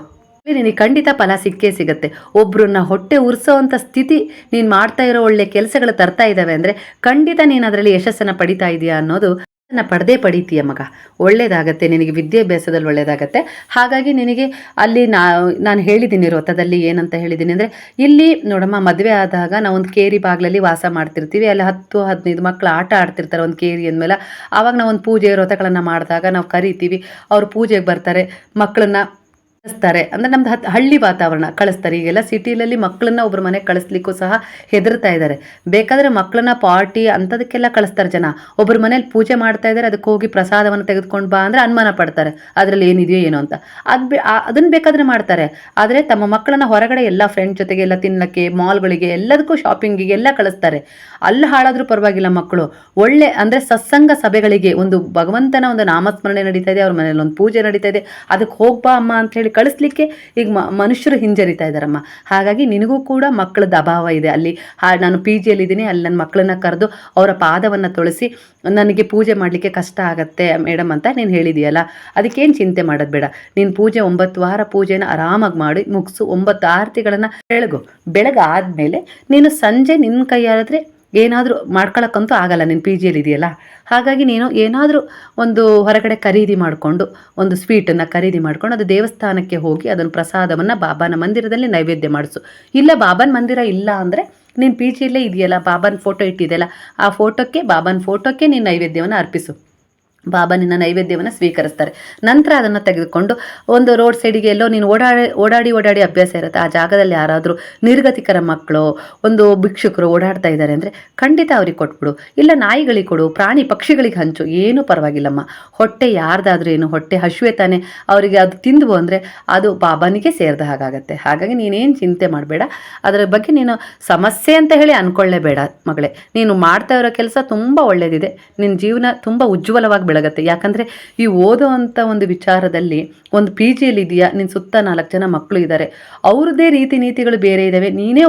ನಿನಗೆ ಖಂಡಿತ ಫಲ ಸಿಕ್ಕೇ ಸಿಗುತ್ತೆ. ಒಬ್ರನ್ನ ಹೊಟ್ಟೆ ಉರ್ಸೋವಂಥ ಸ್ಥಿತಿ ನೀನು ಮಾಡ್ತಾ ಇರೋ ಒಳ್ಳೆ ಕೆಲಸಗಳು ತರ್ತಾ ಇದ್ದಾವೆ ಅಂದರೆ ಖಂಡಿತ ನೀನು ಅದರಲ್ಲಿ ಯಶಸ್ಸನ್ನು ಪಡಿತಾ ಇದೆಯಾ ಅನ್ನೋದು ನನ್ನ ಪಡೆದೇ ಪಡೀತೀಯ ಮಗ. ಒಳ್ಳೇದಾಗತ್ತೆ, ನಿನಗೆ ವಿದ್ಯಾಭ್ಯಾಸದಲ್ಲಿ ಒಳ್ಳೇದಾಗತ್ತೆ. ಹಾಗಾಗಿ ನಿನಗೆ ಅಲ್ಲಿ ನಾ, ನಾನು ಹೇಳಿದ್ದೀನಿ ರಥದಲ್ಲಿ ಏನಂತ ಹೇಳಿದ್ದೀನಿ ಅಂದರೆ ಇಲ್ಲಿ ನೋಡಮ್ಮ, ಮದುವೆ ಆದಾಗ ನಾವು ಒಂದು ಕೇರಿ ಬಾಗ್ಲಲ್ಲಿ ವಾಸ ಮಾಡ್ತಿರ್ತೀವಿ. ಅಲ್ಲಿ ಹತ್ತು, ಹದಿನೈದು ಮಕ್ಕಳು ಆಟ ಆಡ್ತಿರ್ತಾರೆ ಒಂದು ಕೇರಿ ಅಂದಮೇಲೆ. ಆವಾಗ ನಾವು ಒಂದು ಪೂಜೆ ವ್ರತಗಳನ್ನು ಮಾಡಿದಾಗ ನಾವು ಕರಿತೀವಿ. ಅವರು ಪೂಜೆಗೆ ಬರ್ತಾರೆ. ಮಕ್ಕಳನ್ನ ಕಳಿಸ್ತಾರೆ. ಅಂದರೆ ನಮ್ದು ಹತ್ ಹಳ್ಳಿ ವಾತಾವರಣ ಕಳಿಸ್ತಾರೆ. ಈಗೆಲ್ಲ ಸಿಟಿಲಲ್ಲಿ ಮಕ್ಕಳನ್ನ ಒಬ್ಬರ ಮನೆಗೆ ಕಳಿಸ್ಲಿಕ್ಕೂ ಸಹ ಹೆದರ್ತಾ ಇದ್ದಾರೆ ಬೇಕಾದರೆ ಮಕ್ಕಳನ್ನ ಪಾರ್ಟಿ ಅಂಥದಕ್ಕೆಲ್ಲ ಕಳಿಸ್ತಾರೆ ಜನ. ಒಬ್ಬರ ಮನೇಲಿ ಪೂಜೆ ಮಾಡ್ತಾ ಇದ್ದಾರೆ ಅದಕ್ಕೆ ಹೋಗಿ ಪ್ರಸಾದವನ್ನು ತೆಗೆದುಕೊಂಡು ಬಾ ಅಂದ್ರೆ ಅನುಮಾನ ಪಡ್ತಾರೆ. ಅದರಲ್ಲಿ ಏನಿದೆಯೋ ಏನೋ ಅಂತ. ಅದು ಅದನ್ನು ಬೇಕಾದರೆ ಮಾಡ್ತಾರೆ. ಆದರೆ ತಮ್ಮ ಮಕ್ಕಳನ್ನ ಹೊರಗಡೆ ಎಲ್ಲ ಫ್ರೆಂಡ್ ಜೊತೆಗೆ ಎಲ್ಲ ತಿನ್ನಕ್ಕೆ ಮಾಲ್ಗಳಿಗೆ ಎಲ್ಲದಕ್ಕೂ ಶಾಪಿಂಗಿಗೆ ಎಲ್ಲ ಕಳಿಸ್ತಾರೆ. ಅಲ್ಲಿ ಹಾಳಾದರೂ ಪರವಾಗಿಲ್ಲ ಮಕ್ಕಳು. ಒಳ್ಳೆ ಅಂದರೆ ಸತ್ಸಂಗ ಸಭೆಗಳಿಗೆ ಒಂದು ಭಗವಂತನ ಒಂದು ನಾಮಸ್ಮರಣೆ ನಡೀತಾ ಇದೆ, ಅವ್ರ ಮನೇಲಿ ಒಂದು ಪೂಜೆ ನಡೀತಾ ಇದೆ. ಅದಕ್ಕೆ ಹೋಗ್ಬಾ ಅಮ್ಮ ಅಂತ ಹೇಳಿ ಕಳಿಸ್ಲಿಕ್ಕೆ ಈಗ ಮನುಷ್ಯರು ಹಿಂಜರಿತಾ ಇದ್ದಾರಮ್ಮ. ಹಾಗಾಗಿ ನಿನಗೂ ಕೂಡ ಮಕ್ಕಳದ ಅಭಾವ ಇದೆ. ಅಲ್ಲಿ ನಾನು ಪಿ ಜಿಯಲ್ಲಿದ್ದೀನಿ, ಅಲ್ಲಿ ನನ್ನ ಮಕ್ಕಳನ್ನ ಕರೆದು ಅವರ ಪಾದವನ್ನು ತೊಳಸಿ ನನಗೆ ಪೂಜೆ ಮಾಡಲಿಕ್ಕೆ ಕಷ್ಟ ಆಗತ್ತೆ ಮೇಡಮ್ ಅಂತ ನೀನು ಹೇಳಿದೆಯಲ್ಲ. ಅದಕ್ಕೇನು ಚಿಂತೆ ಮಾಡೋದು ಬೇಡ. ನೀನು ಪೂಜೆ ಒಂಬತ್ತು ವಾರ ಪೂಜೆನ ಆರಾಮಾಗಿ ಮಾಡಿ ಮುಗಿಸು. ಒಂಬತ್ತು ಆರತಿಗಳನ್ನು ಬೆಳಗು. ಬೆಳಗಾದ್ಮೇಲೆ ನೀನು ಸಂಜೆ ನಿನ್ನ ಕೈಯಾದ್ರೆ ಏನಾದರೂ ಮಾಡ್ಕೊಳಕ್ಕಂತೂ ಆಗಲ್ಲ, ನೀನು ಪಿ ಜಿಯಲ್ಲಿ ಇದೆಯಲ್ಲ? ಹಾಗಾಗಿ ನೀನು ಏನಾದರೂ ಒಂದು ಹೊರಗಡೆ ಖರೀದಿ ಮಾಡಿಕೊಂಡು, ಒಂದು ಸ್ವೀಟನ್ನು ಖರೀದಿ ಮಾಡ್ಕೊಂಡು ಅದು ದೇವಸ್ಥಾನಕ್ಕೆ ಹೋಗಿ ಅದನ್ನು ಪ್ರಸಾದವನ್ನು ಬಾಬಾನ ಮಂದಿರದಲ್ಲಿ ನೈವೇದ್ಯ ಮಾಡಿಸು. ಇಲ್ಲ, ಬಾಬಾನ ಮಂದಿರ ಇಲ್ಲ ಅಂದರೆ ನೀನು ಪಿ ಜಿಯಲ್ಲೇ ಇದೆಯಲ್ಲ, ಬಾಬಾನ ಫೋಟೋ ಇಟ್ಟಿದೆಯಲ್ಲ, ಆ ಫೋಟೋಕ್ಕೆ ಬಾಬಾನ ಫೋಟೋಕ್ಕೆ ನೀನು ನೈವೇದ್ಯವನ್ನು ಅರ್ಪಿಸು. ಬಾಬಾ ನಿನ್ನ ನೈವೇದ್ಯವನ್ನು ಸ್ವೀಕರಿಸ್ತಾರೆ. ನಂತರ ಅದನ್ನು ತೆಗೆದುಕೊಂಡು ಒಂದು ರೋಡ್ ಸೈಡಿಗೆ ಎಲ್ಲೋ ನೀನು ಓಡಾಡಿ ಓಡಾಡಿ ಓಡಾಡಿ ಅಭ್ಯಾಸ ಇರುತ್ತೆ. ಆ ಜಾಗದಲ್ಲಿ ಯಾರಾದರೂ ನಿರ್ಗತಿಕರ ಮಕ್ಕಳು, ಒಂದು ಭಿಕ್ಷುಕರು ಓಡಾಡ್ತಾ ಇದ್ದಾರೆ ಅಂದರೆ ಖಂಡಿತ ಅವ್ರಿಗೆ ಕೊಟ್ಬಿಡು. ಇಲ್ಲ ನಾಯಿಗಳಿಗೆ ಕೊಡು, ಪ್ರಾಣಿ ಪಕ್ಷಿಗಳಿಗೆ ಹಂಚು, ಏನೂ ಪರವಾಗಿಲ್ಲಮ್ಮ. ಹೊಟ್ಟೆ ಯಾರ್ದಾದ್ರೂ ಏನು, ಹೊಟ್ಟೆ ಹಶುವೆ ತಾನೆ ಅವರಿಗೆ ಅದು ತಿಂದು ಅಂದರೆ ಅದು ಬಾಬಾನಿಗೆ ಸೇರಿದ ಹಾಗಾಗತ್ತೆ. ಹಾಗಾಗಿ ನೀನೇನು ಚಿಂತೆ ಮಾಡಬೇಡ. ಅದರ ಬಗ್ಗೆ ನೀನು ಸಮಸ್ಯೆ ಅಂತ ಹೇಳಿ ಅನ್ಕೊಳ್ಳೇಬೇಡ ಮಗಳೇ. ನೀನು ಮಾಡ್ತಾ ಇರೋ ಕೆಲಸ ತುಂಬ ಒಳ್ಳೆಯದಿದೆ ನಿನ್ನ ಜೀವನ ತುಂಬ ಉಜ್ವಲವಾಗಿ ಬೆಳಗತ್ತೆ ಯಾಕಂದರೆ ಈ ಓದೋ ಒಂದು ವಿಚಾರದಲ್ಲಿ ಒಂದು ಪಿ ಜಿಯಲ್ಲಿ ಇದೆಯಾ ನಿನ್ನ ಸುತ್ತ ನಾಲ್ಕು ಜನ ಮಕ್ಕಳು ಇದ್ದಾರೆ ಅವ್ರದ್ದೇ ರೀತಿ ನೀತಿಗಳು ಬೇರೆ ಇದ್ದಾವೆ ನೀನೇ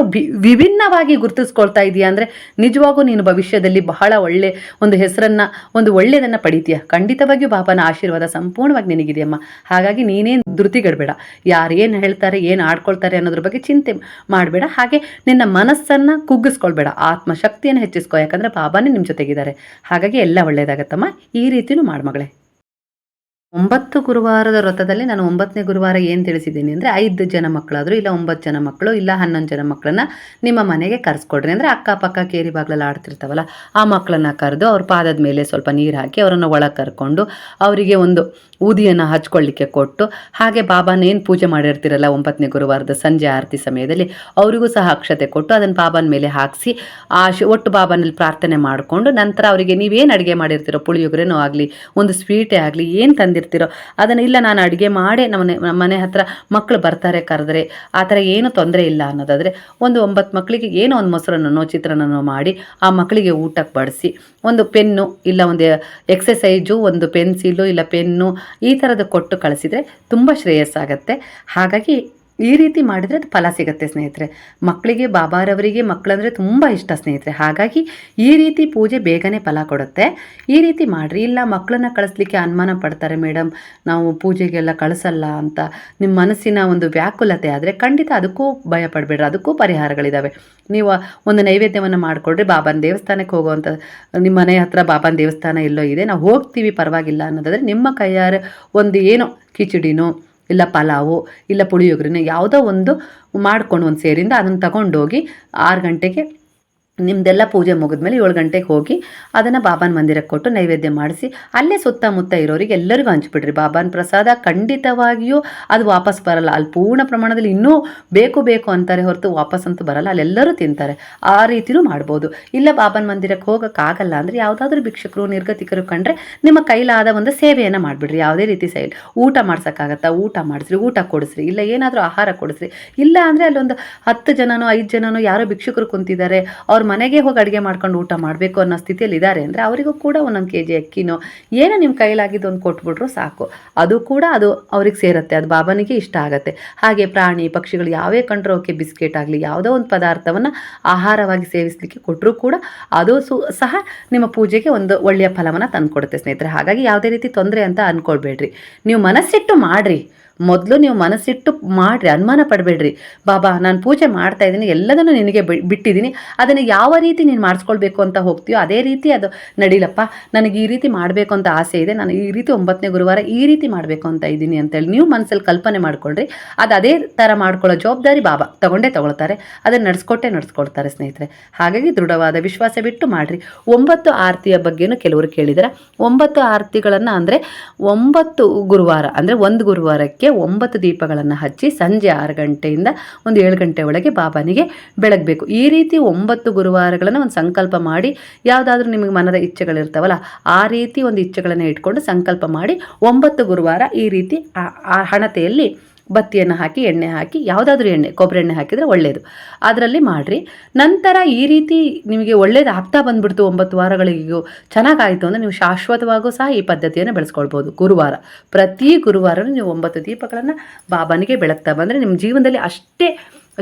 ವಿಭಿನ್ನವಾಗಿ ಗುರುತಿಸ್ಕೊಳ್ತಾ ಇದೆಯಾ ಅಂದರೆ ನಿಜವಾಗೂ ನೀನು ಭವಿಷ್ಯದಲ್ಲಿ ಬಹಳ ಒಳ್ಳೆ ಒಂದು ಹೆಸರನ್ನು, ಒಂದು ಒಳ್ಳೆಯದನ್ನು ಪಡಿತೀಯ? ಖಂಡಿತವಾಗಿಯೂ ಬಾಬಾನ ಆಶೀರ್ವಾದ ಸಂಪೂರ್ಣವಾಗಿ ನಿನಗಿದೆಯಮ್ಮ. ಹಾಗಾಗಿ ನೀನೇನು ಧೃತಿಗೆಡಬೇಡ. ಯಾರು ಏನು ಹೇಳ್ತಾರೆ, ಏನು ಆಡ್ಕೊಳ್ತಾರೆ ಅನ್ನೋದ್ರ ಬಗ್ಗೆ ಚಿಂತೆ ಮಾಡಬೇಡ. ಹಾಗೆ ನಿನ್ನ ಮನಸ್ಸನ್ನು ಕುಗ್ಗಿಸ್ಕೊಳ್ಬೇಡ. ಆತ್ಮಶಕ್ತಿಯನ್ನು ಹೆಚ್ಚಿಸ್ಕೊ. ಯಾಕಂದರೆ ಬಾಬಾನೇ ನಿಮ್ಮ ಜೊತೆಗಿದ್ದಾರೆ. ಹಾಗಾಗಿ ಎಲ್ಲ ಒಳ್ಳೆಯದಾಗತ್ತಮ್ಮ ಈ ರೀತಿಯೂ ಮಾಡು ಮಗಳೇ. ಒಂಬತ್ತು ಗುರುವಾರದ ವ್ರತದಲ್ಲಿ ನಾನು ಒಂಬತ್ತನೇ ಗುರುವಾರ ಏನು ತಿಳಿಸಿದ್ದೀನಿ ಅಂದರೆ ಐದು ಜನ ಮಕ್ಕಳಾದರೂ ಇಲ್ಲ ಒಂಬತ್ತು ಜನ ಮಕ್ಕಳು ಇಲ್ಲ ಹನ್ನೊಂದು ಜನ ಮಕ್ಕಳನ್ನ ನಿಮ್ಮ ಮನೆಗೆ ಕರೆಸ್ಕೊಡ್ರಿ. ಅಂದರೆ ಅಕ್ಕಪಕ್ಕ ಕೇರಿ ಬಾಗ್ಲಲ್ಲಿ ಆಡ್ತಿರ್ತಾವಲ್ಲ, ಆ ಮಕ್ಕಳನ್ನ ಕರೆದು ಅವ್ರ ಪಾದದ ಮೇಲೆ ಸ್ವಲ್ಪ ನೀರು ಹಾಕಿ ಅವರನ್ನು ಒಳಗೆ ಕರ್ಕೊಂಡು ಅವರಿಗೆ ಒಂದು ಊದಿಯನ್ನು ಹಚ್ಕೊಳ್ಳಿಕ್ಕೆ ಕೊಟ್ಟು, ಹಾಗೆ ಬಾಬಾನ ಏನು ಪೂಜೆ ಮಾಡಿರ್ತಿರಲ್ಲ ಒಂಬತ್ತನೇ ಗುರುವಾರದ ಸಂಜೆ ಆರತಿ ಸಮಯದಲ್ಲಿ, ಅವರಿಗೂ ಸಹ ಅಕ್ಷತೆ ಕೊಟ್ಟು ಅದನ್ನು ಬಾಬಾನ ಮೇಲೆ ಹಾಕಿಸಿ, ಆ ಶಿ ಒಟ್ಟು ಬಾಬಾನಲ್ಲಿ ಪ್ರಾರ್ಥನೆ ಮಾಡಿಕೊಂಡು ನಂತರ ಅವರಿಗೆ ನೀವೇನು ಅಡುಗೆ ಮಾಡಿರ್ತೀರೋ ಪುಳಿಯೋಗರೆನೋ ಆಗಲಿ, ಒಂದು ಸ್ವೀಟೇ ಆಗಲಿ, ಏನು ತಂದಿರ್ತೀರೋ, ಅದನ್ನು ಇಲ್ಲ ನಾನು ಅಡುಗೆ ಮಾಡೇ ನಮ್ಮ ಮನೆ ಹತ್ರ ಮಕ್ಕಳು ಬರ್ತಾರೆ ಕರೆದ್ರೆ, ಆ ಥರ ಏನು ತೊಂದರೆ ಇಲ್ಲ ಅನ್ನೋದಾದರೆ ಒಂದು ಒಂಬತ್ತು ಮಕ್ಕಳಿಗೆ ಏನೋ ಒಂದು ಮೊಸರನ್ನೋ ಚಿತ್ರಾನ್ನನೋ ಮಾಡಿ ಆ ಮಕ್ಕಳಿಗೆ ಊಟಕ್ಕೆ ಬಡಿಸಿ, ಒಂದು ಪೆನ್ನು ಇಲ್ಲ ಒಂದು ಎಕ್ಸಸೈಜು, ಒಂದು ಪೆನ್ಸಿಲು ಇಲ್ಲ ಪೆನ್ನು ಈ ಥರದ್ದು ಕೊಟ್ಟು ಕಳಿಸಿದರೆ ತುಂಬ ಶ್ರೇಯಸ್ಸಾಗತ್ತೆ. ಹಾಗಾಗಿ ಈ ರೀತಿ ಮಾಡಿದರೆ ಅದು ಫಲ ಸಿಗುತ್ತೆ ಸ್ನೇಹಿತರೆ. ಮಕ್ಕಳಿಗೆ, ಬಾಬಾರವರಿಗೆ ಮಕ್ಕಳಂದರೆ ತುಂಬ ಇಷ್ಟ ಸ್ನೇಹಿತರೆ. ಹಾಗಾಗಿ ಈ ರೀತಿ ಪೂಜೆ ಬೇಗನೆ ಫಲ ಕೊಡುತ್ತೆ. ಈ ರೀತಿ ಮಾಡಿರಿ. ಇಲ್ಲ ಮಕ್ಕಳನ್ನ ಕಳಿಸ್ಲಿಕ್ಕೆ ಅನುಮಾನ ಪಡ್ತಾರೆ ಮೇಡಮ್ ನಾವು ಪೂಜೆಗೆಲ್ಲ ಕಳಿಸಲ್ಲ ಅಂತ ನಿಮ್ಮ ಮನಸ್ಸಿನ ಒಂದು ವ್ಯಾಕುಲತೆ ಆದರೆ ಖಂಡಿತ ಅದಕ್ಕೂ ಭಯ ಪಡಬೇಡ್ರಿ. ಅದಕ್ಕೂ ಪರಿಹಾರಗಳಿದ್ದಾವೆ ನೀವು ಒಂದು ನೈವೇದ್ಯವನ್ನು ಮಾಡಿಕೊಡ್ರಿ. ಬಾಬಾನ ದೇವಸ್ಥಾನಕ್ಕೆ ಹೋಗುವಂಥ ನಿಮ್ಮ ಮನೆ ಹತ್ರ ಬಾಬಾನ ದೇವಸ್ಥಾನ ಎಲ್ಲೋ ಇದೆ. ನಾವು ಹೋಗ್ತೀವಿ, ಪರವಾಗಿಲ್ಲ ಅನ್ನೋದಾದರೆ ನಿಮ್ಮ ಕೈಯಾರೆ ಒಂದು ಏನೋ ಕಿಚಡಿನೋ ಇಲ್ಲ ಪಲಾವು ಇಲ್ಲ ಪುಳಿಯೋಗರೆನೋ ಯಾವುದೋ ಒಂದು ಮಾಡ್ಕೊಂಡು ಒಂದು ಸೇರಿಂದ ಅದನ್ನು ತಗೊಂಡೋಗಿ ಆರು ಗಂಟೆಗೆ ನಿಮ್ಮದೆಲ್ಲ ಪೂಜೆ ಮುಗಿದ್ಮೇಲೆ ಏಳು ಗಂಟೆಗೆ ಹೋಗಿ ಅದನ್ನು ಬಾಬಾನ ಮಂದಿರಕ್ಕೆ ಕೊಟ್ಟು ನೈವೇದ್ಯ ಮಾಡಿಸಿ, ಅಲ್ಲೇ ಸುತ್ತಮುತ್ತ ಇರೋರಿಗೆ ಎಲ್ಲರಿಗೂ ಹಂಚ್ಬಿಡ್ರಿ. ಬಾಬಾನ ಪ್ರಸಾದ ಖಂಡಿತವಾಗಿಯೂ ಅದು ವಾಪಸ್ ಬರಲ್ಲ. ಅಲ್ಲಿ ಪೂರ್ಣ ಪ್ರಮಾಣದಲ್ಲಿ ಇನ್ನೂ ಬೇಕು ಬೇಕು ಅಂತಾರೆ ಹೊರತು ವಾಪಸ್ ಅಂತೂ ಬರಲ್ಲ. ಅಲ್ಲೆಲ್ಲರೂ ತಿಂತಾರೆ. ಆ ರೀತಿಯೂ ಮಾಡ್ಬೋದು. ಇಲ್ಲ ಬಾಬಾನ ಮಂದಿರಕ್ಕೆ ಹೋಗೋಕ್ಕಾಗಲ್ಲ ಅಂದರೆ ಯಾವುದಾದ್ರೂ ಭಿಕ್ಷಕರು, ನಿರ್ಗತಿಕರು ಕಂಡ್ರೆ ನಿಮ್ಮ ಕೈಲಾದ ಒಂದು ಸೇವೆಯನ್ನು ಮಾಡಿಬಿಡ್ರಿ. ಯಾವುದೇ ರೀತಿ ಸೈಡ್. ಊಟ ಮಾಡ್ಸೋಕ್ಕಾಗತ್ತಾ? ಊಟ ಮಾಡಿಸ್ರಿ. ಊಟ ಕೊಡಿಸ್ರಿ. ಇಲ್ಲ ಏನಾದರೂ ಆಹಾರ ಕೊಡಿಸ್ರಿ. ಇಲ್ಲ ಅಂದರೆ ಅಲ್ಲೊಂದು ಹತ್ತು ಜನನೋ, ಐದು ಜನನೋ ಯಾರೋ ಭಿಕ್ಷುಕರು ಕುಂತಿದ್ದಾರೆ. ಅವ್ರ ಮನೆಗೆ ಹೋಗಿ ಅಡುಗೆ ಮಾಡ್ಕೊಂಡು ಊಟ ಮಾಡಬೇಕು ಅನ್ನೋ ಸ್ಥಿತಿಯಲ್ಲಿ ಇದ್ದಾರೆ ಅಂದರೆ ಅವರಿಗೂ ಕೂಡ ಒಂದೊಂದು ಕೆ ಜಿ ಅಕ್ಕಿನೋ ಏನೋ ನಿಮ್ಮ ಕೈಲಾಗಿದ್ದು ಒಂದು ಕೊಟ್ಬಿಟ್ರು ಸಾಕು. ಅದು ಕೂಡ ಅದು ಅವ್ರಿಗೆ ಸೇರುತ್ತೆ, ಅದು ಬಾಬನಿಗೆ ಇಷ್ಟ ಆಗುತ್ತೆ. ಹಾಗೆ ಪ್ರಾಣಿ, ಪಕ್ಷಿಗಳು ಯಾವೇ ಕಂಡ್ರೂ ಅವಕ್ಕೆ ಬಿಸ್ಕೆಟ್ ಆಗಲಿ, ಯಾವುದೋ ಒಂದು ಪದಾರ್ಥವನ್ನು ಆಹಾರವಾಗಿ ಸೇವಿಸಲಿಕ್ಕೆ ಕೊಟ್ಟರೂ ಕೂಡ ಅದು ಸು ಸಹ ನಿಮ್ಮ ಪೂಜೆಗೆ ಒಂದು ಒಳ್ಳೆಯ ಫಲವನ್ನು ತಂದುಕೊಡುತ್ತೆ ಸ್ನೇಹಿತರೆ. ಹಾಗಾಗಿ ಯಾವುದೇ ರೀತಿ ತೊಂದರೆ ಅಂತ ಅಂದ್ಕೊಳ್ಬೇಡ್ರಿ ನೀವು ಮನಸ್ಸಿಟ್ಟು ಮಾಡಿರಿ. ಮೊದಲು ನೀವು ಮನಸ್ಸಿಟ್ಟು ಮಾಡಿರಿ, ಅನುಮಾನ ಪಡಬೇಡ್ರಿ. ಬಾಬಾ, ನಾನು ಪೂಜೆ ಮಾಡ್ತಾ ಇದ್ದೀನಿ, ಎಲ್ಲದನ್ನು ನಿನಗೆ ಬಿಟ್ಟಿದ್ದೀನಿ. ಅದನ್ನು ಯಾವ ರೀತಿ ನೀನು ಮಾಡಿಸ್ಕೊಳ್ಬೇಕು ಅಂತ ಹೋಗ್ತೀಯೋ ಅದೇ ರೀತಿ ಅದು ನಡೀಲಪ್ಪ. ನನಗೆ ಈ ರೀತಿ ಮಾಡಬೇಕು ಅಂತ ಆಸೆ ಇದೆ. ನಾನು ಈ ರೀತಿ ಒಂಬತ್ತನೇ ಗುರುವಾರ ಈ ರೀತಿ ಮಾಡಬೇಕು ಅಂತ ಇದ್ದೀನಿ ಅಂತೇಳಿ ನೀವು ಮನಸ್ಸಲ್ಲಿ ಕಲ್ಪನೆ ಮಾಡ್ಕೊಳ್ರಿ. ಅದು ಅದೇ ಥರ ಮಾಡ್ಕೊಳ್ಳೋ ಜವಾಬ್ದಾರಿ ಬಾಬಾ ತಗೊಂಡೇ ತಗೊಳ್ತಾರೆ. ಅದನ್ನು ನಡೆಸ್ಕೊಟ್ಟೆ ನಡೆಸ್ಕೊಳ್ತಾರೆ ಸ್ನೇಹಿತರೆ. ಹಾಗಾಗಿ ದೃಢವಾದ ವಿಶ್ವಾಸ ಬಿಟ್ಟು ಮಾಡಿರಿ. ಒಂಬತ್ತು ಆರತಿಯ ಬಗ್ಗೆನೂ ಕೆಲವರು ಕೇಳಿದ್ದಾರೆ ಒಂಬತ್ತು ಆರತಿಗಳನ್ನು ಅಂದರೆ ಒಂಬತ್ತು ಗುರುವಾರ, ಅಂದರೆ ಒಂದು ಗುರುವಾರಕ್ಕೆ ಒಂಬತ್ತು ದೀಪಗಳನ್ನು ಹಚ್ಚಿ ಸಂಜೆ ಆರು ಗಂಟೆಯಿಂದ ಒಂದು ಏಳು ಗಂಟೆ ಒಳಗೆ ಬಾಬಾನಿಗೆ ಬೆಳಗಬೇಕು. ಈ ರೀತಿ ಒಂಬತ್ತು ಗುರುವಾರಗಳನ್ನು ಒಂದು ಸಂಕಲ್ಪ ಮಾಡಿ, ಯಾವುದಾದ್ರೂ ನಿಮಗೆ ಮನದ ಇಚ್ಛೆಗಳಿರ್ತಾವಲ್ಲ, ಆ ರೀತಿ ಒಂದು ಇಚ್ಛೆಗಳನ್ನು ಇಟ್ಕೊಂಡು ಸಂಕಲ್ಪ ಮಾಡಿ, ಒಂಬತ್ತು ಗುರುವಾರ ಈ ರೀತಿ ಆ ಹಣತೆಯಲ್ಲಿ ಬತ್ತಿಯನ್ನು ಹಾಕಿ, ಎಣ್ಣೆ ಹಾಕಿ, ಯಾವುದಾದ್ರೂ ಎಣ್ಣೆ, ಕೊಬ್ಬರಿ ಎಣ್ಣೆ ಹಾಕಿದರೆ ಒಳ್ಳೆಯದು ಅದರಲ್ಲಿ ಮಾಡಿರಿ. ನಂತರ ಈ ರೀತಿ ನಿಮಗೆ ಒಳ್ಳೇದು ಆಗ್ತಾ ಬಂದ್ಬಿಡ್ತು ಒಂಬತ್ತು ವಾರಗಳಿಗೂ ಚೆನ್ನಾಗಾಯಿತು ಅಂದರೆ ನೀವು ಶಾಶ್ವತವಾಗೂ ಸಹ ಈ ಪದ್ಧತಿಯನ್ನು ಬೆಳೆಸ್ಕೊಳ್ಬೋದು. ಗುರುವಾರ. ಪ್ರತಿ ಗುರುವಾರ ನೀವು ಒಂಬತ್ತು ದೀಪಗಳನ್ನು ಬಾಬನಿಗೆ ಬೆಳಗ್ತಾ ಬಂದರೆ ನಿಮ್ಮ ಜೀವನದಲ್ಲಿ ಅಷ್ಟೇ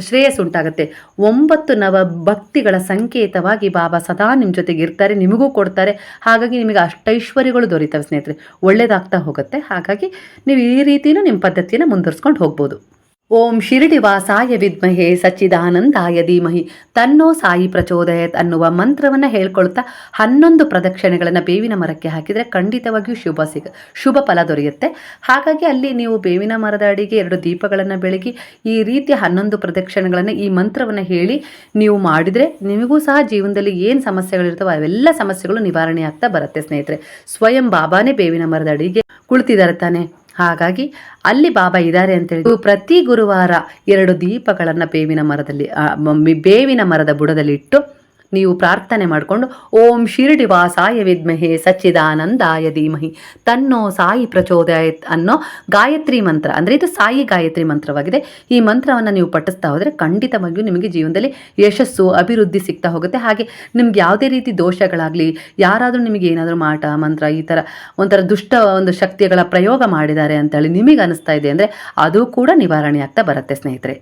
ಶ್ರೇಯಸ್ ಉಂಟಾಗುತ್ತೆ. ಒಂಬತ್ತು ನವ ಭಕ್ತಿಗಳ ಸಂಕೇತವಾಗಿ ಬಾಬಾ ಸದಾ ನಿಮ್ಮ ಜೊತೆಗೆ ಇರ್ತಾರೆ, ನಿಮಗೂ ಕೊಡ್ತಾರೆ. ಹಾಗಾಗಿ ನಿಮಗೆ ಅಷ್ಟೈಶ್ವರ್ಯಗಳು ದೊರೀತವೆ ಸ್ನೇಹಿತರೆ. ಒಳ್ಳೆಯದಾಗ್ತಾ ಹೋಗುತ್ತೆ. ಹಾಗಾಗಿ ನೀವು ಈ ರೀತಿಯೂ ನಿಮ್ಮ ಪದ್ಧತಿಯನ್ನು ಮುಂದುವರ್ಸ್ಕೊಂಡು ಹೋಗ್ಬೋದು. ಓಂ ಶಿರಡಿ ವಾಸಾಯ ವಿದ್ಮಹೆ ಸಚ್ಚಿದಾನಂದಾಯ ಧೀಮಹಿ. ತನ್ನೋ ಸಾಯಿ ಪ್ರಚೋದಯತ್ ಅನ್ನುವ ಮಂತ್ರವನ್ನು ಹೇಳ್ಕೊಳ್ತಾ ಹನ್ನೊಂದು ಪ್ರದಕ್ಷಿಣೆಗಳನ್ನು ಬೇವಿನ ಮರಕ್ಕೆ ಹಾಕಿದರೆ ಖಂಡಿತವಾಗಿಯೂ ಶುಭ ಸಿಗ, ಶುಭ ಫಲ ದೊರೆಯುತ್ತೆ. ಹಾಗಾಗಿ ಅಲ್ಲಿ ನೀವು ಬೇವಿನ ಮರದ ಅಡಿಗೆ ಎರಡು ದೀಪಗಳನ್ನು ಬೆಳಗಿ ಈ ರೀತಿಯ ಹನ್ನೊಂದು ಪ್ರದಕ್ಷಿಣೆಗಳನ್ನು ಈ ಮಂತ್ರವನ್ನು ಹೇಳಿ ನೀವು ಮಾಡಿದರೆ ನಿಮಗೂ ಸಹ ಜೀವನದಲ್ಲಿ ಏನು ಸಮಸ್ಯೆಗಳಿರ್ತವೆ ಅವೆಲ್ಲ ಸಮಸ್ಯೆಗಳು ನಿವಾರಣೆ ಆಗ್ತಾ ಬರುತ್ತೆ ಸ್ನೇಹಿತರೆ. ಸ್ವಯಂ ಬಾಬಾನೇ ಬೇವಿನ ಮರದ ಅಡಿಗೆ ಕುಳಿತಿದ್ದಾರೆ ತಾನೆ. ಹಾಗಾಗಿ ಅಲ್ಲಿ ಬಾಬಾ ಇದ್ದಾರೆ ಅಂತೇಳಿ ಪ್ರತಿ ಗುರುವಾರ ಎರಡು ದೀಪಗಳನ್ನು ಬೇವಿನ ಮರದಲ್ಲಿ ಬೇವಿನ ಮರದ ಬುಡದಲ್ಲಿ ಇಟ್ಟು ನೀವು ಪ್ರಾರ್ಥನೆ ಮಾಡಿಕೊಂಡು, ಓಂ ಶಿರಡಿ ವಾಸಾಯ ವಿದ್ಮಹೆ ಸಚ್ಚಿದಾನಂದಾಯ ಧೀಮಹಿ. ತನ್ನೋ ಸಾಯಿ ಪ್ರಚೋದಯತ್ ಅನ್ನೋ ಗಾಯತ್ರಿ ಮಂತ್ರ, ಅಂದರೆ ಇದು ಸಾಯಿ ಗಾಯತ್ರಿ ಮಂತ್ರವಾಗಿದೆ. ಈ ಮಂತ್ರವನ್ನು ನೀವು ಪಠಿಸ್ತಾ ಹೋದರೆ ಖಂಡಿತವಾಗಿಯೂ ನಿಮಗೆ ಜೀವನದಲ್ಲಿ ಯಶಸ್ಸು, ಅಭಿವೃದ್ಧಿ ಸಿಗ್ತಾ ಹೋಗುತ್ತೆ. ಹಾಗೆ ನಿಮ್ಗೆ ಯಾವುದೇ ರೀತಿ ದೋಷಗಳಾಗಲಿ, ಯಾರಾದರೂ ನಿಮಗೆ ಏನಾದರೂ ಮಾಟ, ಮಂತ್ರ, ಈ ಥರ ಒಂಥರ ದುಷ್ಟ ಒಂದು ಶಕ್ತಿಗಳ ಪ್ರಯೋಗ ಮಾಡಿದ್ದಾರೆ ಅಂತೇಳಿ ನಿಮಗೆ ಅನಿಸ್ತಾ ಇದೆ ಅಂದರೆ ಅದು ಕೂಡ ನಿವಾರಣೆ ಆಗ್ತಾ ಬರುತ್ತೆ ಸ್ನೇಹಿತರೆ.